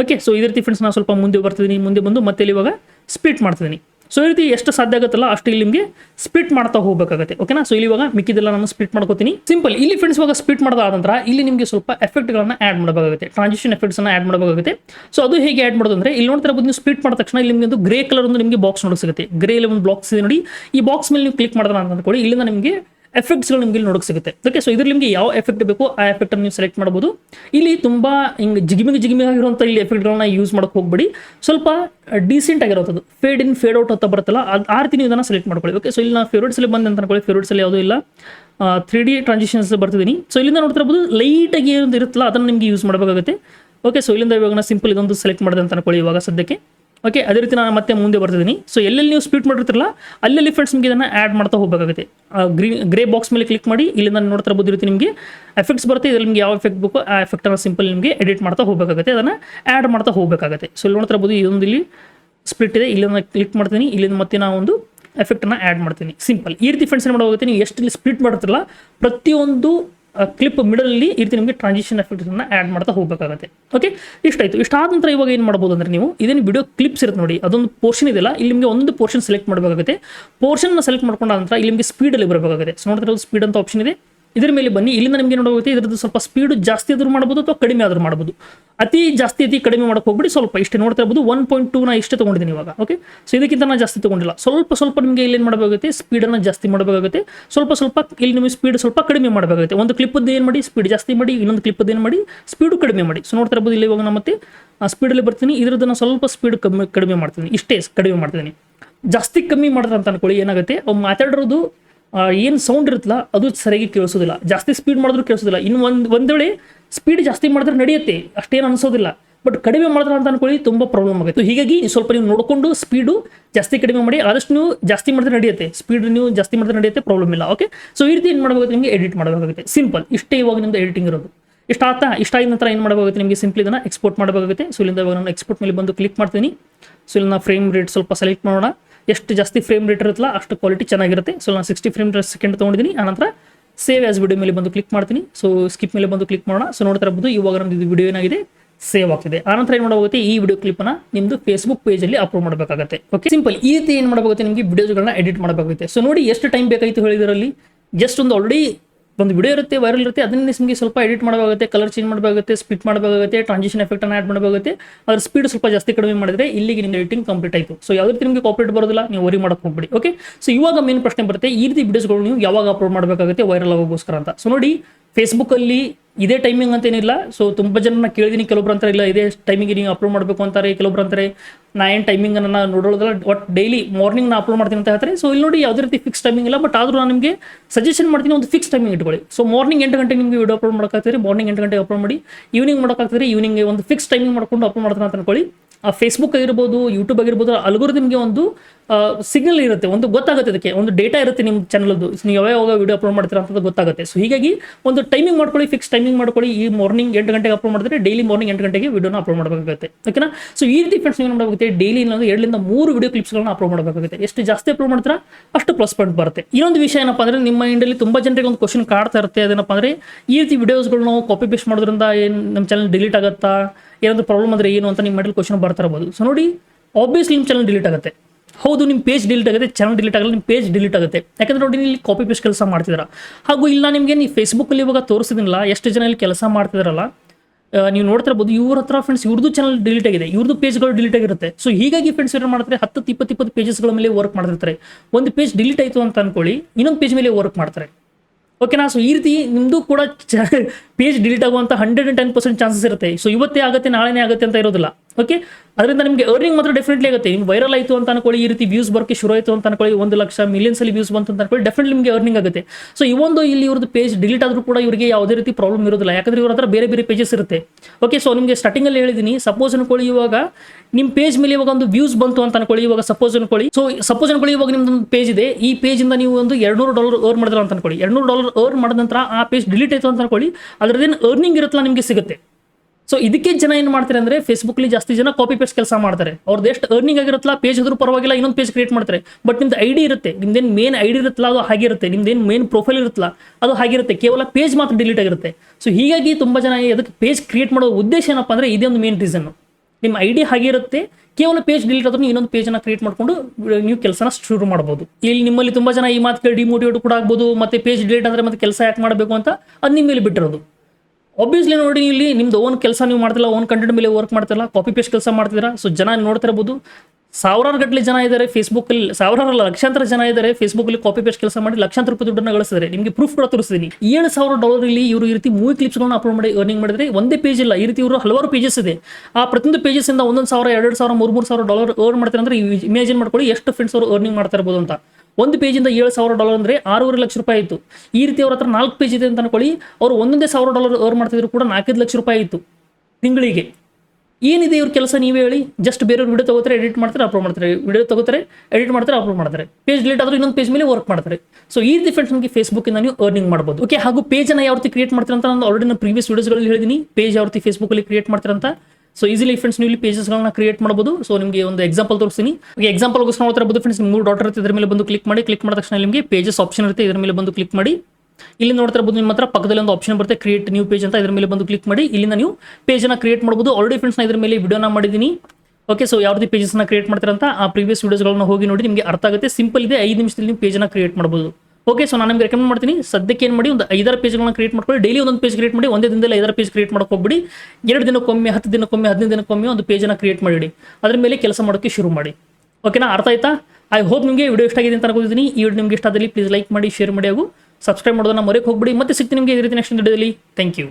A: ಓಕೆ ಸೊ ಇದೇ ರೀತಿ ಫ್ರೆಂಡ್ಸ್ ನಾನು ಸ್ವಲ್ಪ ಮುಂದೆ ಬರ್ತಿದ್ದೀನಿ, ಮುಂದೆ ಬಂದು ಮತ್ತೆ ಇವಾಗ ಸ್ಪ್ಲಿಟ್ ಮಾಡ್ತಿದ್ದೀನಿ. ಸೊ ಈ ರೀತಿ ಎಷ್ಟು ಸಾಧ್ಯ ಆಗುತ್ತಲ್ಲ, ಅಷ್ಟು ಇಲ್ಲಿ ನಿಮಗೆ ಸ್ಪ್ಲಿಟ್ ಮಾಡ್ತಾ ಹೋಗಬೇಕಾಗುತ್ತೆ ಓಕೆನಾ ಸೊ ಇಲ್ಲಿ ಇವಾಗ ಮಿಕ್ಕಿದೆಲ್ಲ ನಾನು ಸ್ಪ್ಲಿಟ್ ಮಾಡ್ಕೋತೀನಿ. ಸಿಂಪಲ್ ಇಲ್ಲಿ ಫ್ರೆಂಡ್ಸ್ ಇವಾಗ ಸ್ಪ್ಲಿಟ್ ಮಾಡೋದಾದ ನಂತರ ಇಲ್ಲಿ ನಿಮಗೆ ಸ್ವಲ್ಪ ಎಫೆಕ್ಟ್ಗಳನ್ನ ಆ್ಯಡ್ ಮಾಡಬೇಕಾಗುತ್ತೆ ಟ್ರಾನ್ಸಿಷನ್ ಎಫೆಕ್ಟ್ಸನ್ನು ಆ್ಯಡ್ ಮಾಡಬೇಕಾಗುತ್ತೆ. ಸೊ ಅದು ಹೇಗೆ ಆ್ಯಡ್ ಮಾಡೋದು ಅಂದರೆ ಇಲ್ಲಿ ನೋಡ್ತಾ ನೀವು ಸ್ಪ್ಲಿಟ್ ಮಾಡಿದ ತಕ್ಷಣ ಇಲ್ಲಿ ನಿಮಗೆ ಒಂದು ಗ್ರೇ ಕಲರ್ ಒಂದು ನಿಮಗೆ ಬಾಕ್ಸ್ ನೋಡೋಕೆ ಸಿಗುತ್ತೆ ಗ್ರೇ ಒಂದು ಬ್ಲಾಕ್ಸ್ ಇದೆ ನೋಡಿ, ಈ ಬಾಕ್ಸ್ ಮೇಲೆ ನೀವು ಕ್ಲಿಕ್ ಮಾಡಿದ್ರೆ ಅಂತ ಅಂದ್ಕೊಳ್ಳಿ, ಇಲ್ಲಿಂದ ನಿಮಗೆ ಎಫೆಕ್ಟ್ಸ್ಗಳು ನಿಮಗೆ ಇಲ್ಲಿ ನೋಡಕ್ ಸಿಗುತ್ತೆ. ಓಕೆ ಸೊ ಇದ್ರಲ್ಲಿ ನಿಮಗೆ ಯಾವ ಎಫೆಕ್ಟ್ ಬೇಕು, ಆ ಎಫೆಕ್ಟ್ ನೀವು ಸೆಲೆಕ್ಟ್ ಮಾಡಬಹುದು ಇಲ್ಲಿ ತುಂಬಾ ಹಿಂಗೆ ಜಿಗಿಮಿಗೆ ಜಿಗಿಮಿ ಆಗಿರುವಂಥ ಇಲ್ಲಿ ಎಫೆಕ್ಟ್ಗಳನ್ನ ಯೂಸ್ ಮಾಡಕ್ ಹೋಗ್ಬೇಡಿ. ಸ್ವಲ್ಪ ಡೀಸೆಂಟ್ ಆಗಿರುವಂಥದ್ದು ಫೇಡ್ ಇನ್ ಫೇಡ್ ಔಟ್ ಅಂತ ಬರುತ್ತಲ್ಲ ಆ ರೀತಿ ನೀವು ಇದನ್ನ ಸೆಲೆಕ್ಟ್ ಮಾಡ್ಕೊಳ್ಳಿ. ಓಕೆ ಸೊ ಇಲ್ಲಿ ನಾನು ಫೇವ್ರೇಟ್ಸ್ ಅಲ್ಲಿ ಬಂದೆ ಅಂತ ಅನ್ಕೊಳ್ಳಿ. ಫೇವ್ರೇಟ್ಸ್ ಅಲ್ಲಿ ಯಾವುದೂ ಇಲ್ಲ. ತ್ರೀ ಡಿ ಟ್ರಾನ್ಸಿಷನ್ಸ್ ಬರ್ತಿದ್ದೀನಿ ಸೊ ಇಲ್ಲಿಂದ ನೋಡ್ತಿರ್ಬೋದು ಲೈಟಾಗಿ ಏನು ಇರುತ್ತಲ್ಲ, ಅದನ್ನು ನಿಮಗೆ ಯೂಸ್ ಮಾಡಬೇಕಾಗುತ್ತೆ. ಓಕೆ ಸೊ ಇಲ್ಲಿಂದ ಇವಾಗ ಸಿಂಪಲ್ ಇದೊಂದು ಸೆಲೆಕ್ಟ್ ಮಾಡಿದೆ ಅಂತ ಅನ್ಕೊಳ್ಳಿ ಇವಾಗ ಸದ್ಯಕ್ಕೆ. ಓಕೆ ಅದೇ ರೀತಿ ನಾನು ಮತ್ತೆ ಮುಂದೆ ಬರ್ತಿದ್ದೀನಿ. ಸೊ ಎಲ್ಲೆಲ್ಲಿ ನೀವು ಸ್ಪ್ಲಿಟ್ ಮಾಡಿರ್ತಿರಲ್ಲ ಅಲ್ಲೆಲ್ಲಿ ಫ್ರೆಂಡ್ಸ್ ನಿಮಗೆ ಇದನ್ನು ಆ್ಯಡ್ ಮಾಡ್ತಾ ಹೋಗಬೇಕಾಗುತ್ತೆ. ಗ್ರೀನ್ ಗ್ರೇ ಬಾಕ್ಸ್ ಮೇಲೆ ಕ್ಲಿಕ್ ಮಾಡಿ, ಇಲ್ಲಿಂದ ನೋಡ್ತಾ ಇರ್ಬೋದು ರೀತಿ ನಿಮಗೆ ಎಫೆಕ್ಟ್ಸ್ ಬರುತ್ತೆ, ಇದರಲ್ಲಿ ನಿಮಗೆ ಯಾವ ಎಫೆಕ್ಟ್ ಬೇಕೋ ಆ ಎಫೆಕ್ಟನ್ನು ಸಿಂಪಲ್ ನಿಮಗೆ ಎಡಿಟ್ ಮಾಡ್ತಾ ಹೋಗಬೇಕಾಗುತ್ತೆ. ಅದನ್ನು ಆ್ಯಡ್ ಮಾಡ್ತಾ ಹೋಗಬೇಕಾಗುತ್ತೆ. ಸೊ ಇಲ್ಲಿ ನೋಡ್ತಾ ಇರ್ಬೋದು ಇದೊಂದು ಇಲ್ಲಿ ಸ್ಪ್ಲಿಟ್ ಇದೆ. ಇಲ್ಲಿಂದ ಕ್ಲಿಕ್ ಮಾಡ್ತೀನಿ, ಇಲ್ಲಿಂದ ಮತ್ತೆ ನಾವು ಒಂದು ಎಫೆಕ್ಟನ್ನು ಆ್ಯಡ್ ಮಾಡ್ತೀನಿ. ಸಿಂಪಲ್ ಈ ರೀತಿ ಫ್ರೆಂಡ್ಸ್ ಏನು ಮಾಡೋಗುತ್ತೆ ನೀವು ಎಷ್ಟು ಸ್ಪ್ಲಿಟ್ ಮಾಡ್ತಿರಲ್ಲ ಪ್ರತಿಯೊಂದು ಕ್ಲಿಪ್ ಮಿಡಲಲ್ಲಿ ಈ ರೀತಿ ನಿಮಗೆ ಟ್ರಾನ್ಸಿಷನ್ ಎಫೆಕ್ಟ್ಸನ್ನು ಆ್ಯಡ್ ಮಾಡ್ತಾ ಹೋಗಬೇಕಾಗುತ್ತೆ. ಓಕೆ ಇಷ್ಟಾಯಿತು. ಇಷ್ಟಾದ ನಂತರ ಇವಾಗ ಏನು ಮಾಡ್ಬೋದು ಅಂದರೆ ನೀವು ಇದೇನು ವಿಡಿಯೋ ಕ್ಲಿಪ್ಸ್ ಇರುತ್ತೆ ನೋಡಿ, ಅದೊಂದು ಪೋರ್ಷನ್ ಇದೆಯಲ್ಲ ಇಲ್ಲಿ ನಿಮಗೆ ಒಂದು ಪೋರ್ಷನ್ ಸೆಲೆಕ್ಟ್ ಮಾಡಬೇಕಾಗುತ್ತೆ. ಪೋರ್ಷನ್ನ ಸೆಲೆಕ್ಟ್ ಮಾಡ್ಕೊಂಡ ನಂತರ ಇಲ್ಲಿ ನಿಮಗೆ ಸ್ಪೀಡಲ್ಲಿ ಬರಬೇಕಾಗುತ್ತೆ. ಸೊ ನೋಡಿದ್ರೆ ಸ್ಪೀಡ್ ಅಂತ ಆಪ್ಷನ್ ಇದೆ. ಇದ್ರ ಮೇಲೆ ಬನ್ನಿ. ಇಲ್ಲಿಂದ ನಿಮಗೆ ನೋಡೋಗುತ್ತೆ ಇದ್ರದ್ದು ಸ್ವಲ್ಪ ಸ್ಪೀಡ್ ಜಾಸ್ತಿ ಆದರೂ ಮಾಡ್ಬೋದು ಅಥವಾ ಕಡಿಮೆ ಆದರೂ ಮಾಡ್ಬೋದು? ಅತಿ ಜಾಸ್ತಿ, ಅತಿ ಕಡಿಮೆ ಮಾಡಕ್ಕೆ ಹೋಗ್ಬಿಡಿ. ಸ್ವಲ್ಪ ಇಷ್ಟೇ ನೋಡ್ತಾ ಇರ್ಬೋದು. ಒನ್ ಪಾಯಿಂಟ್ ಟೂನ ಇಷ್ಟೇ ತೊಗೊಂಡಿದ್ದೀನಿ ಇವಾಗ. ಓಕೆ ಸೊ ಇದಕ್ಕಿಂತ ನಾನು ಜಾಸ್ತಿ ತೊಗೊಂಡಿಲ್ಲ. ಸ್ವಲ್ಪ ಸ್ವಲ್ಪ ನಿಮಗೆ ಇಲ್ಲಿ ಏನು ಮಾಡಬೇಕಾಗುತ್ತೆ? ಸ್ಪೀಡನ್ನು ಜಾಸ್ತಿ ಮಾಡಬೇಕಾಗುತ್ತೆ. ಸ್ವಲ್ಪ ಸ್ವಲ್ಪ ಇಲ್ಲಿ ನಿಮಗೆ ಸ್ಪೀಡ್ ಸ್ವಲ್ಪ ಕಡಿಮೆ ಮಾಡಬೇಕಾಗುತ್ತೆ. ಒಂದು ಕ್ಲಿಪ್ಪದ್ದು ಏನು ಮಾಡಿ? ಸ್ಪೀಡ್ ಜಾಸ್ತಿ ಮಾಡಿ. ಇನ್ನೊಂದು ಕ್ಲಿಪ್ಪದ್ದು ಏನು ಮಾಡಿ? ಸ್ಪೀಡು ಕಡಿಮೆ ಮಾಡಿ. ಸೊ ನೋಡ್ತಾ ಇರ್ಬೋದು ಇಲ್ಲಿ ಇವಾಗ ನಾನು ಮತ್ತೆ ಸ್ಪೀಡಲ್ಲಿ ಬರ್ತೀನಿ. ಇದ್ರದ್ದು ಸ್ವಲ್ಪ ಸ್ಪೀಡ್ ಕಮ್ಮಿ, ಕಡಿಮೆ ಮಾಡ್ತೀನಿ. ಇಷ್ಟೇ ಕಡಿಮೆ ಮಾಡ್ತೀನಿ ಜಾಸ್ತಿ ಕಮ್ಮಿ ಮಾಡಿದ್ರೆ ಅಂತ ಅನ್ಕೊಳ್ಳಿ. ಏನಾಗುತ್ತೆ? ಮಾತಾಡಿರೋದು ಏನು ಸೌಂಡ್ ಇರುತ್ತಲ್ಲ, ಅದು ಸರಿಯಾಗಿ ಕೇಳಿಸೋದಿಲ್ಲ. ಜಾಸ್ತಿ ಸ್ಪೀಡ್ ಮಾಡಿದ್ರೂ ಕೇಳಿಸೋದಿಲ್ಲ. ಇನ್ನು ಒಂದು ಒಂದು ವೇಳೆ ಸ್ಪೀಡ್ ಜಾಸ್ತಿ ಮಾಡಿದ್ರೆ ನಡೆಯುತ್ತೆ. ಅಷ್ಟೇನು ಅನಿಸೋದಿಲ್ಲ. ಬಟ್ ಕಡಿಮೆ ಮಾಡಿದ್ರೆ ಅಂತ ಅನ್ಕೊಳ್ಳಿ, ತುಂಬ ಪ್ರಾಬ್ಲಮ್ ಆಗುತ್ತೆ. ಹೀಗಾಗಿ ಸ್ವಲ್ಪ ನೀವು ನೋಡಿಕೊಂಡು ಸ್ಪೀಡು ಜಾಸ್ತಿ ಕಡಿಮೆ ಮಾಡಿ, ಆದಷ್ಟು ನೀವು ಜಾಸ್ತಿ ಮಾಡಿದ್ರೆ ನಡೆಯುತ್ತೆ. ಸ್ಪೀಡ್ ನೀವು ಜಾಸ್ತಿ ಮಾಡಿದ್ರೆ ನಡೆಯುತ್ತೆ ಪ್ರಾಬ್ಲಮ್ ಇಲ್ಲ. ಓಕೆ ಸೊ ಈ ರೀತಿ ಏನು ಮಾಡಬೇಕಾಗುತ್ತೆ ನಿಮಗೆ? ಎಡಿಟ್ ಮಾಡಬೇಕಾಗುತ್ತೆ. ಸಿಂಪಲ್ ಇಷ್ಟೇ ಇವಾಗ ನಿಮ್ದು ಎಡಿಟಿಂಗ್ ಇರೋದು. ಇಷ್ಟ ಆಯ್ತಾ? ಇಷ್ಟ ಆಗಿದ ನಂತರ ಏನು ಮಾಡಬೇಕಾಗುತ್ತೆ ನಿಮಗೆ? ಸಿಂಪ್ಲಿ ಇದನ್ನು ಎಕ್ಸ್ಪೋರ್ಟ್ ಮಾಡಬೇಕಾಗುತ್ತೆ. ಸೊ ಇಲ್ಲಿಂದ ಇವಾಗ ನಾನು ಎಕ್ಸ್ಪೋರ್ಟ್ ಮೇಲೆ ಬಂದು ಕ್ಲಿಕ್ ಮಾಡ್ತೀನಿ. ಸೊ ಇಲ್ಲಿ ನಾವು ಫ್ರೇಮ್ ರೇಟ್ ಸ್ವಲ್ಪ ಸೆಲೆಕ್ಟ್ ಮಾಡೋಣ. ಎಷ್ಟು ಜಾಸ್ತಿ ಫ್ರೇಮ್ ರೇಟ್ ಇರುತ್ತಲ್ಲ ಅಷ್ಟು ಕ್ವಾಲಿಟಿ ಚೆನ್ನಾಗಿರುತ್ತೆ. ಸೊ ನಾನು ಸಿಕ್ಸ್ಟಿ ಫ್ರೇಮ್ ಸೆಕೆಂಡ್ ತೊಗೊಂಡಿದ್ದೀನಿ ಆನಂತರ ಸೇವ್ ಆಸ್ ವಿಡಿಯೋ ಮೇಲೆ ಬಂದು ಕ್ಲಿಕ್ ಮಾಡ್ತೀನಿ. ಸೊ ಸ್ಕಿಪ್ ಮೇಲೆ ಬಂದು ಕ್ಲಿಕ್ ಮಾಡೋಣ. ಸೊ ನೋಡ್ತಾ ಇರ್ಬೋದು, ಇವಾಗ ನಮ್ದು ಇದು ವಿಡಿಯೋ ಏನಾಗಿದೆ? ಸೇವ್ ಆಗ್ತಿದೆ. ಆನಂತರ ಏನು ಮಾಡಬೇಕಾಗುತ್ತೆ? ಈ ವಿಡಿಯೋ ಕ್ಲಿಪ್ನ ನಿಮ್ಮದು ಫೇಸ್ಬುಕ್ ಪೇಜಲ್ಲಿ ಅಪ್ಲೋಡ್ ಮಾಡಬೇಕಾಗುತ್ತೆ. ಓಕೆ ಸಿಂಪಲ್ ಈ ರೀತಿ ಏನು ಮಾಡಬೇಕಾಗುತ್ತೆ? ನಿಮಗೆ ವಿಡಿಯೋಸ್ಗಳನ್ನ ಎಡಿಟ್ ಮಾಡಬೇಕಾಗುತ್ತೆ. ಸೊ ನೋಡಿ, ಎಷ್ಟು ಟೈಮ್ ಬೇಕಾಯಿತು ಹೇಳಿದರಲ್ಲಿ? ಜಸ್ಟ್ ಒಂದು ಆಲ್ರೆಡಿ ಒಂದು ವಿಡಿಯೋ ಇರುತ್ತೆ ವೈರಲ್ ಇರುತ್ತೆ, ಅದನ್ನ ನಿಮಗೆ ಸ್ವಲ್ಪ ಎಡಿಟ್ ಮಾಡಬೇಕಾಗುತ್ತೆ ಕಲರ್ ಚೇಂಜ್ ಮಾಡಬೇಕಾಗುತ್ತೆ ಸ್ಪಿಟ್ ಮಾಡಬೇಕಾಗುತ್ತೆ ಟ್ರಾನ್ಸಿಷನ್ ಎಫೆಕ್ಟ್ ಅನ್ನು ಆಡ್ ಮಾಡಬೇಕಾಗುತ್ತೆ, ಅದ್ರ ಸ್ಪೀಡ್ ಸ್ವಲ್ಪ ಜಾಸ್ತಿ ಕಡಿಮೆ ಮಾಡಿದ್ರೆ ಇಲ್ಲಿಗೆ ನಿಮ್ಮ ಎಡಿಟಿಂಗ್ ಕಂಪ್ಲೀಟ್ ಆಯಿತು. ಸೊ ಯಾವುದೇ ರೀತಿ ನಿಮಗೆ ಕಾಪರೇಟ್ ಬರೋದಿಲ್ಲ, ನೀವು ವರಿ ಮಾಡಕ್ಕೆ ಹೋಗ್ಬಿಡಿ ಓಕೆ ಸೊ ಇವಾಗ ಮೇನ್ ಪ್ರಶ್ನೆ ಬರುತ್ತೆ, ಈ ರೀತಿ ವಿಡಿಯೋಸ್ಗಳು ನೀವು ಯಾವಾಗ ಅಪ್ಲೋಡ್ ಮಾಡಬೇಕಾಗುತ್ತೆ ವೈರಲ್ ಆಗೋಗೋಸ್ಕರ ಅಂತ. ಸೊ ನೋಡಿ ಫೇಸ್ಬುಕ್ಕಲ್ಲಿ ಇದೇ ಟೈಮಿಂಗ್ ಅಂತೇನಿಲ್ಲ. ಸೊ ತುಂಬ ಜನ ಕೇಳಿದೀನಿ, ಕೆಲವೊಬ್ರು ಅಂತಾರೆ, ಇಲ್ಲ, ಇದೇ ಟೈಮಿಗೆ ನೀವು ಅಪ್ಲೋಡ್ ಮಾಡಬೇಕು ಅಂತಾರೆ. ಕೆಲವೊಬ್ರು ಅಂತಾರೆ, ನಾ ಏನು ಟೈಮಿಂಗ್ ಅನ್ನ ನೋಡೋದಿಲ್ಲ ಒಟ್ ಡೈಲಿ ಮಾರ್ನಿಂಗ್ ನಾ ಅಪ್ಲೋಡ್ ಮಾಡ್ತೀನಿ ಅಂತ ಹೇಳ್ತಾರೆ. ಸೊ ಇಲ್ಲಿ ನೋಡಿ ಯಾವುದೇ ರೀತಿ ಫಿಕ್ಸ್ ಟೈಮಿಂಗ್ ಇಲ್ಲ ಬಟ್ ಆದರೂ ನಾನು ನಿಮಗೆ ಸಜೆಷನ್ ಮಾಡ್ತೀನಿ ಒಂದು ಫಿಕ್ಸ್ ಟೈಮಿಂಗ್ ಇಟ್ಕೊಳ್ಳಿ. ಸೊ ಮಾರ್ನಿಂಗ್ ಎಂಟು ಗಂಟೆಗೆ ನಿಮಗೆ ವಿಡಿಯೋ ಅಪ್ಲೋಡ್ ಮಾಡೋಕ್ಕಾಗ್ತದೆ ಮಾರ್ನಿಂಗ್ ಎಂಟು ಗಂಟೆಗೆ ಅಪ್ಲೋಡ್ ಮಾಡಿ ಈವ್ನಿಂಗ್ ಮಾಡೋಕ್ಕಾಗ್ತದೆ ಈವ್ನಿಂಗ್ ಒಂದು ಫಿಕ್ಸ್ ಟೈಮಿಂಗ್ ಮಾಡ್ಕೊಂಡು ಅಪ್ಲೋಡ್ ಮಾಡ್ತಾನೆ ಅಂತ ಅನ್ಕೊಳ್ಳಿ. ಫೇಸ್ಬುಕ್ ಆಗಿರ್ಬೋದು ಯೂಟ್ಯೂಬ್ ಆಗಿರ್ಬೋದು ಅಲ್ಗೋರಿದಮ್ಗೆ ಒಂದು ಸಿಗ್ನಲ್ ಇರುತ್ತೆ, ಒಂದು ಗೊತ್ತಾಗುತ್ತೆ ಅದಕ್ಕೆ. ಒಂದು ಡೇಟಾ ಇರುತ್ತೆ ನಿಮ್ಮ ಚಾನಲ್ದು ನೀವು ಯಾವ ಯಾವಾಗ ವಿಡಿಯೋ ಅಪ್ಲೋಡ್ ಮಾಡ್ತೀರಾ ಅಂತ ಗೊತ್ತಾಗುತ್ತೆ. ಸೊ ಹೀಗಾಗಿ ಒಂದು ಟೈಮಿಂಗ್ ಮಾಡ್ಕೊಳ್ಳಿ ಫಿಕ್ಸ್ ಟೈಮಿಂಗ್ ಮಾಡ್ಕೊಳ್ಳಿ. ಈ ಮಾರ್ನಿಂಗ್ ಎಂಟು ಗಂಟೆಗೆ ಅಪ್ಲೋಡ್ ಮಾಡಿದ್ರೆ ಡೈಲಿ ಮಾರ್ನಿಂಗ್ ಎಂಟು ಗಂಟೆಗೆ ವೀಡಿಯೋನ ಅಪ್ಲೋಡ್ ಮಾಡಬೇಕಾಗುತ್ತೆ. ಓಕೆನಾ ಸೊ ಈ ರೀತಿ ಫ್ರೆಂಡ್ಸ್ ನೀವು ಮಾಡಬೇಕಾಗುತ್ತೆ ಡೈಲಿ ಇನ್ನೊಂದು ಎರಡರಿಂದ ಮೂರು ವಿಡಿಯೋ ಕ್ಲಿಪ್ಸ್ಗಳನ್ನ ಅಪ್ಲೋಡ್ ಮಾಡಬೇಕಾಗುತ್ತೆ. ಎಷ್ಟು ಜಾಸ್ತಿ ಅಪ್ಲೋಡ್ ಮಾಡ್ತೀರಾ, ಅಷ್ಟು ಪ್ಲಸ್ ಪಾಯಿಂಟ್ ಬರುತ್ತೆ. ಇನ್ನೊಂದು ವಿಷಯ ಏನಪ್ಪ ಅಂದರೆ, ನಿಮ್ಮ ಮೈಂಡಲ್ಲಿ ತುಂಬ ಜನರಿಗೆ ಒಂದು ಕ್ವಶನ್ ಕಾಡ್ತಾ ಇರುತ್ತೆ. ಅದೇನಪ್ಪ ಅಂದರೆ, ಈ ರೀತಿ ವಿಡಿಯೋಸ್ಗಳು ನಾವು ಕಾಪಿ ಪೇಸ್ಟ್ ಮಾಡೋದ್ರಿಂದ ಏನು ನಮ್ಮ ಚಾನಲ್ ಡಿಲೀಟ್ ಆಗುತ್ತಾ? ಏನಾದ್ರು ಪ್ರಾಬ್ಲಮ್ ಅಂದರೆ ಏನು ಅಂತ ನಿಮ್ಮ ಮೈಂಡಲ್ಲಿ ಕ್ವಶನ್ ಬರ್ತಾ ಇರ್ಬೋದು. ಸೊ ನೋಡಿ ಆಬ್ವಿಯಸ್ಲಿ ನಿಮ್ಮ ಚಾನಲ್ ಡಿಲೀಟ್ ಆಗುತ್ತೆ. ಹೌದು ನಿಮ್ಮ ಪೇಜ್ ಡಿಲೀಟ್ ಆಗುತ್ತೆ ಚಾನಲ್ ಡಿಲೀಟ್ ಆಗಲ್ಲ ನಿಮ್ಮ ಪೇಜ್ ಡಿಲೀಟ್ ಆಗುತ್ತೆ. ಯಾಕಂದ್ರೆ ನೋಡಿ, ಇಲ್ಲಿ ಕಾಪಿ ಪೇಸ್ಟ್ ಕೆಲಸ ಮಾಡ್ತಿದ್ದೀರಾ ಹಾಗೂ ಇಲ್ಲ ನಿಮಗೆ ನೀವು ಫೇಸ್ಬುಕ್ಕಲ್ಲಿ ಇವಾಗ ತೋರಿಸಿದಿಲ್ಲ ಎಷ್ಟು ಜನ ಇಲ್ಲಿ ಕೆಲಸ ಮಾಡ್ತಿದಾರಲ್ಲ ನೀವು ನೋಡ್ತಿರ್ಬೋದು ಇವ್ರ ಹತ್ರ ಫ್ರೆಂಡ್ಸ್ ಇವ್ರದ್ದು ಚಾನಲ್ ಡಿಲೀಟ್ ಆಗಿದೆ ಇವ್ರದ್ದು ಪೇಜ್ಗಳು ಡಿಲೀಟ್ ಆಗಿರುತ್ತೆ. ಸೊ ಹೀಗಾಗಿ ಫ್ರೆಂಡ್ಸ್ ಏನು ಮಾಡ್ತಾರೆ ಹತ್ತು ಇಪ್ಪತ್ತು ಇಪ್ಪತ್ತು ಪೇಜಸ್ಗಳ ಮೇಲೆ ವರ್ಕ್ ಮಾಡ್ತಿರ್ತಾರೆ. ಒಂದು ಪೇಜ್ ಡಿಲೀಟ್ ಆಯಿತು ಅಂತ ಅನ್ಕೊಳ್ಳಿ, ಇನ್ನೊಂದು ಪೇಜ್ ಮೇಲೆ ವರ್ಕ್ ಮಾಡ್ತಾರೆ. ಓಕೆನಾ ಸೊ ಈ ರೀತಿ ನಿಮ್ಮದು ಕೂಡ ಪೇಜ್ ಡಿಲೀಟ್ ಆಗುವಂಥ hundred and ten percent chances ಇರುತ್ತೆ. ಸೊ ಇವತ್ತೇ ಆಗುತ್ತೆ, ನಾಳೆನೇ ಆಗುತ್ತೆ ಅಂತ ಇರೋದಿಲ್ಲ. ಓಕೆ ಅದರಿಂದ ನಿಮಗೆ ಅರ್ನಿಂಗ್ ಮಾತ್ರ ಡೆಫಿನೆಟ್ಲಿ ಆಗುತ್ತೆ. ನಿಮ್ಗೆ ವೈರಲ್ ಆಯಿತು ಅಂತ ಅನ್ಕೊಳ್ಳಿ, ಈ ರೀತಿ ವ್ಯೂಸ್ ಬರೋಕ್ಕೆ ಶುರು ಆಯಿತು ಅಂತ ಅನ್ಕೊಳ್ಳಿ, ಒಂದು ಲಕ್ಷ ಮಿಲಿಯನ್ಸ್ ಅಲ್ಲಿ ವ್ಯೂಸ್ ಬಂತು ಅಂತ ಅನ್ಕೊಳ್ಳಿ ಡೆಫಿನೆಟ್ಲಿ ನಿಮಗೆ ಅರ್ನಿಂಗ್ ಆಗುತ್ತೆ. ಸೊ ಈ ಒಂದು ಇಲ್ಲಿ ಇವ್ರದ್ದು ಪೇಜ್ ಡಿಲೀಟ್ ಆದರೂ ಕೂಡ ಇವರಿಗೆ ಯಾವುದೇ ರೀತಿ ಪ್ರಾಬ್ಲಮ್ ಇರೋದಿಲ್ಲ ಯಾಕಂದ್ರೆ ಇವ್ರ ಹತ್ರ ಬೇರೆ ಬೇರೆ ಪೇಜಸ್ ಇರುತ್ತೆ. ಓಕೆ ಸೊ ನಿಮಗೆ ಸ್ಟಾರ್ಟಿಂಗಲ್ಲಿ ಹೇಳಿದ್ದೀನಿ ಸಪೋಸ್ ಅನ್ಕೊಳ್ಳಿ ಇವಾಗ ನಿಮ್ಮ ಪೇಜ್ ಮೇಲೆ ಇವಾಗ ಒಂದು ವ್ಯೂಸ್ ಬಂತು ಅಂತ ಅನ್ಕೊಳ್ಳಿ. ಇವಾಗ ಸಪೋಸ್ ಅನ್ಕೊಳ್ಳಿ. ಸೊ ಸಪೋಸ್ ಅನ್ಕೊಳ್ಳಿ ಇವಾಗ ನಿಮ್ದು ಒಂದು ಪೇಜ್ ಇದೆ. ಈ ಪೇಜಿಂದ ನೀವು ಒಂದು ಎರಡ್ನೂರು ಡಾಲರ್ ಅರ್ನ್ ಮಾಡಿದ್ರೆ ಅಂತ ಅನ್ಕೊಳ್ಳಿ. ಎರಡ್ನೂರು ಡಾಲರ್ ಅರ್ನ್ ಮಾಡಿದ ನಂತರ ಆ ಪೇಜ್ ಡಿಲೀಟ್ ಆಯಿತು ಅಂತ ಅನ್ಕೊಳ್ಳಿ. ಅದರದೇನು ಅರ್ನಿಂಗ್ ಇರುತ್ತಲ್ಲ ನಿಮಗೆ ಸಿಗುತ್ತೆ. ಸೊ ಇದಕ್ಕೆ ಜನ ಏನು ಮಾಡ್ತಾರೆ ಅಂದ್ರೆ ಫೇಸ್ಬುಕ್ಲಿ ಜಾಸ್ತಿ ಜನ ಕಾಪಿ ಪೇಸ್ಟ್ ಕೆಲಸ ಮಾಡ್ತಾರೆ. ಅವ್ರದ್ದು ಎಷ್ಟು ಅರ್ನಿಂಗ್ ಆಗಿರುತ್ತಲ್ಲ ಪೇಜ್ ಆದ್ರೂ ಪರವಾಗಿಲ್ಲ, ಇನ್ನೊಂದು ಪೇಜ್ ಕ್ರಿಯೇಟ್ ಮಾಡ್ತಾರೆ. ಬಟ್ ನಿಮ್ದು ಐಡಿ ಇರುತ್ತೆ, ನಿಮ್ದೇನು ಮೇನ್ ಐಡಿ ಇರುತ್ತಲ್ಲ, ಅದು ಹಾಗಿರುತ್ತೆ ನಿಮ್ದೇನು ಮೇನ್ ಪ್ರೊಫೈಲ್ ಇರುತ್ತಲ್ಲ, ಅದು ಹಾಗಿರುತ್ತೆ ಕೇವಲ ಪೇಜ್ ಮಾತ್ರ ಡಿಲೀಟ್ ಆಗಿರುತ್ತೆ. ಸೊ ಹೀಗಾಗಿ ತುಂಬಾ ಜನ ಅದಕ್ಕೆ ಪೇಜ್ ಕ್ರಿಯೇಟ್ ಮಾಡೋ ಉದ್ದೇಶ ಏನಪ್ಪ ಅಂದ್ರೆ ಇದೇ ಒಂದು ಮೇನ್ ರೀಸನ್ ನಿಮ್ಮ ಐಡಿ ಹಾಗಿರುತ್ತೆ ಕೇವಲ ಪೇಜ್ ಡಿಲೀಟ್ ಆದ್ರೂ ಇನ್ನೊಂದು ಪೇಜನ್ನು ಕ್ರಿಯೇಟ್ ಮಾಡ್ಕೊಂಡು ನೀವು ಕೆಲಸನ ಶುರು ಮಾಡ್ಬೋದು. ಇಲ್ಲಿ ನಿಮ್ಮಲ್ಲಿ ತುಂಬಾ ಜನ ಈ ಮಾತು ಕೇಳಿ ಡಿಮೋಟಿವೇಟ್ ಕೂಡ ಆಗ್ಬೋದು, ಮತ್ತೆ ಪೇಜ್ ಡಿಲೀಟ್ ಆದರೆ ಮತ್ತೆ ಕೆಲಸ ಯಾಕೆ ಮಾಡಬೇಕು ಅಂತ, ಅದು ನಿಮ್ಮ ಮೇಲೆ ಬಿಟ್ಟಿರೋದು. ಆಬ್ವಿಯಸ್ಲಿ ನೋಡಿ ಇಲ್ಲಿ ನಿಮ್ದು ಓನ್ ಕೆಲಸ ನೀವು ಮಾಡ್ತಿಲ್ಲ ಓನ್ ಕಂಟೆಂಟ್ ಮೇಲೆ ವರ್ಕ್ ಮಾಡ್ತಿಲ್ಲ ಕಾಪಿ ಪೇಸ್ಟ್ ಕೆಲಸ ಮಾಡ್ತಿದ್ದೀರಾ? ಸೊ ಜನ ನೋಡ್ತಾ ಇರ್ಬೋದು. ಸಾವಿರಾರು ಗಟ್ಟಲೆ ಜನ ಇದ್ದಾರೆ ಫೇಸ್ಬುಕ್ಕಲ್ಲಿ ಸಾವಿರಾರು ಲಕ್ಷಾಂತರ ಜನ ಇದ್ದಾರೆ ಫೇಸ್ಬುಕ್ಕಲ್ಲಿ ಕಾಪಿ ಪೇಸ್ಟ್ ಕೆಲಸ ಮಾಡಿ ಲಕ್ಷಾಂತರ ರೂಪಾಯಿ ದುಡ್ಡನ್ನು ಗಳಿಸಿದ್ದಾರೆ. ನಿಮಗೆ ಪ್ರೂಫ್ ಕೂಡ ತೋರಿಸ್ತೀನಿ. ಏಳು ಸಾವಿರ ಡಾಲರ್ ಇಲ್ಲಿ ಇವರು ಈ ರೀತಿ ಮೂವಿ ಕ್ಲಿಪ್ಸ್ಗಳನ್ನ ಅಪ್ಲೋಡ್ ಮಾಡಿ ಅರ್ನಿಂಗ್ ಮಾಡಿದ್ರೆ ಒಂದೇ ಪೇಜ್ ಇಲ್ಲ. ಈ ರೀತಿ ಇವರು ಹಲವಾರು ಪೇಜಸ್ ಇದೆ. ಆ ಪ್ರತಿಯೊಂದು ಪೇಜಸ್ಸಿಂದ ಒಂದೊಂದು ಸಾವಿರ ಎರಡು ಸಾವಿರ ಮೂರು ಮೂರು ಸಾವಿರ ಡಾಲರ್ ಅರ್ನ್ ಮಾಡ್ತಾರೆ ಅಂದ್ರೆ ಇಮೇಜಿನ್ ಮಾಡ್ಕೊಳ್ಳಿ ಎಷ್ಟು ಫ್ರೆಂಡ್ಸ್ ಅವರು ಅರ್ನಿಂಗ್ ಮಾಡ್ತಾ ಇರ್ಬೋದು ಅಂತ. ಒಂದು ಪೇಜಿಂದ ಏಳು ಸಾವಿರ ಡಾಲರ್ ಅಂದರೆ ಆರೂವರೆ ಲಕ್ಷ ರೂಪಾಯಿ ಇತ್ತು ಈ ರೀತಿ ಅವ್ರ ಹತ್ರ ನಾಲ್ಕು ಪೇಜ್ ಇದೆ ಅಂತ ಅನ್ಕೊಳ್ಳಿ. ಅವರು ಒಂದೊಂದೇ ಸಾವಿರ ಡಾಲರ್ ಅರ್ನ್ ಮಾಡ್ತಿದ್ರು ಕೂಡ ನಾಲ್ಕೈದು ಲಕ್ಷ ರೂಪಾಯಿ ಇತ್ತು ತಿಂಗಳಿಗೆ. ಏನಿದೆ ಇವ್ರ ಕೆಲಸ ನೀವೇ ಹೇಳಿ. ಜಸ್ಟ್ ಬೇರೆಯವ್ರು ವಿಡಿಯೋ ತಗೋತಾರೆ ಎಡಿಟ್ ಮಾಡ್ತಾರೆ ಅಪ್ಲೋಡ್ ಮಾಡ್ತಾರೆ. ವಿಡಿಯೋ ತಗೋತಾರೆ ಎಡಿಟ್ ಮಾಡ್ತಾರೆ ಅಪ್ಲೋಡ್ ಮಾಡ್ತಾರೆ. ಪೇಜ್ ಡಿಲೀಟ್ ಆದರೂ ಇನ್ನೊಂದು ಪೇಜ್ ಮೇಲೆ ವರ್ಕ್ ಮಾಡ್ತಾರೆ. ಸೊ ಈ ರೀತಿ ಫ್ರೆಂಡ್ಸ್ ನಿಮಗೆ ಫೇಸ್ಬುಕ್ಕಿಂದ ನೀವು ಅರ್ನಿಂಗ್ ಮಾಡ್ಬೋದು. ಓಕೆ ಹಾಗೂ ಪೇಜನ್ನು ಯಾವ ರೀತಿ ಕ್ರಿಯೇಟ್ ಮಾಡ್ತಾರೆ ಅಂತ ನಾನು ಆಲ್ರೆಡಿ ನಾನು ಪ್ರೀವಿಯಸ್ ವಿಡಿಯೋಸ್ಗಳಲ್ಲಿ ಹೇಳಿದ್ದೀನಿ ಪೇಜ್ ಯಾವ ರೀತಿ ಫೇಸ್ಬುಕ್ಕಲ್ಲಿ ಕ್ರಿಯೇಟ್ ಮಾಡ್ತಾರೆ ಅಂತ ಸೊ ಈಸಿಲಿ ಫ್ರೆಂಡ್ಸ್ ನೀವು ಇಲ್ಲಿ ಪೇಜಸ್ಗಳನ್ನ ಕ್ರಿಯೇಟ್ ಮಾಡಬಹುದು. ಸೊ ನಿಮಗೆ ಒಂದು ಎಕ್ಸಾಂಪಲ್ ತೋರಿಸ್ತೀನಿ. ಎಕ್ಸಾಂಪಲ್ ಗೋಸ್ಕರ ನೋಡ್ತಾ ಇರ್ಬೋದು ಫ್ರೆಂಡ್ಸ್ ಮೂರು ಡಾಟರ್ ಇರುತ್ತೆ. ಇದ್ರ ಮೇಲೆ ಬಂದು ಕ್ಲಿಕ್ ಮಾಡಿ ಕ್ಲಿಕ್ ಮಾಡಿದ ತಕ್ಷಣ ನಿಮಗೆ ಪೇಜಸ್ ಆಪ್ಷನ್ ಇರುತ್ತೆ. ಇದ್ರ ಮೇಲೆ ಬಂದು ಕ್ಲಿಕ್ ಮಾಡಿ. ಇಲ್ಲಿ ನೋಡ್ತಾ ಇರ್ಬೋದು ನಿಮ್ಮ ಹತ್ರ ಪಕ್ಕದಲ್ಲಿ ಒಂದು ಆಪ್ಷನ್ ಬರುತ್ತೆ ಕ್ರಿಯೇಟ್ ನ್ಯೂ ಪೇಜ್ ಅಂತ. ಇದ್ರ ಮೇಲೆ ಬಂದು ಕ್ಲಿಕ್ ಮಾಡಿ. ಇಲ್ಲಿಂದ ನೀವು ಪೇಜನ್ನು ಕ್ರಿಯೇಟ್ ಮಾಡಬಹುದು. ಆಲ್ರೆಡಿ ಫ್ರೆಂಡ್ಸ್ ನಾನು ಇದ್ರ ಮೇಲೆ ವಿಡಿಯೋನ ಮಾಡಿದ್ದೀನಿ. ಓಕೆ ಸೊ ಯಾವ ರೀತಿ ಪೇಜಸ್ನ ಕ್ರಿಯೇಟ್ ಮಾಡ್ತಾರೆ ಅಂತ ಆ ಪ್ರೀವಿಯಸ್ ವಿಡಿಯೋಸ್ಗಳನ್ನ ಹೋಗಿ ನೋಡಿ ನಿಮಗೆ ಅರ್ಥ ಆಗುತ್ತೆ. ಸಿಂಪಲ್ ಇದೆ. ಐದು ನಿಮಿಷದಲ್ಲಿ ನೀವು ಪೇಜನ್ನ ಕ್ರಿಯೇಟ್ ಮಾಡ್ಬೋದು ಓಕೆ ಸೊ ನಾನು ನಿಮಗೆ ರೆಕಮೆಂಡ್ ಮಾಡ್ತೀನಿ. ಸದ್ಯಕ್ಕೆ ಏನು ಮಾಡಿ, ಒಂದು ಐದಾರು ಪೇಜ್ಗಳನ್ನ ಕ್ರಿಯೇಟ್ ಮಾಡ್ಕೊಳ್ಳಿ. ಡೈಲಿ ಒಂದೊಂದು ಪೇಜ್ ಕ್ರಿಯೇಟ್ ಮಾಡಿ, ಒಂದೇ ದಿನದಲ್ಲಿ ಐದಾರು ಪೇಜ್ ಕ್ರಿಯೇಟ್ ಮಾಡೋಕೆ ಹೋಗ್ಬಿಡಿ. ಎರಡು ದಿನಕ್ಕೊಮ್ಮೆ, ಹತ್ತು ದಿನಕ್ಕೊಮ್ಮೆ, ಹದಿನೈದು ದಿನಕ್ಕೊಮ್ಮೆ ಒಂದು ಪೇಜನ್ನು ಕ್ರಿಯೇಟ್ ಮಾಡಿಡಿ. ಅದ್ರ ಮೇಲೆ ಕೆಲಸ ಮಾಡೋಕ್ಕೆ ಶುರು ಮಾಡಿ. ಓಕೆನಾ ಅರ್ಥ ಆಯ್ತಾ? ಐ ಹೋಪ್ ನಿಮಗೆ ವಿಡಿಯೋ ಇಷ್ಟ ಆಗಿದೆ ಅಂತ ಅನ್ಕೋತೀನಿ ಈ ವಿಡಿಯೋ ನಿಮಗೆ ಇಷ್ಟ ಆದಲ್ಲಿ ಪ್ಲೀಸ್ ಲೈಕ್ ಮಾಡಿ ಶೇರ್ ಮಾಡಿ ಹಾಗೂ ಸಬ್ಸ್ಕ್ರೈಬ್ ಮಾಡೋದನ್ನ ಮರೆಯಕ್ಕೆ ಹೋಗ್ಬಿಡಿ. ಮತ್ತೆ ಸಿಗ್ತೀನಿ ನಿಮಗೆ ಇದೇ ರೀತಿ ನೆಕ್ಸ್ಟ್ ವಿಡಿಯೋದಲ್ಲಿ ಥ್ಯಾಂಕ್ ಯು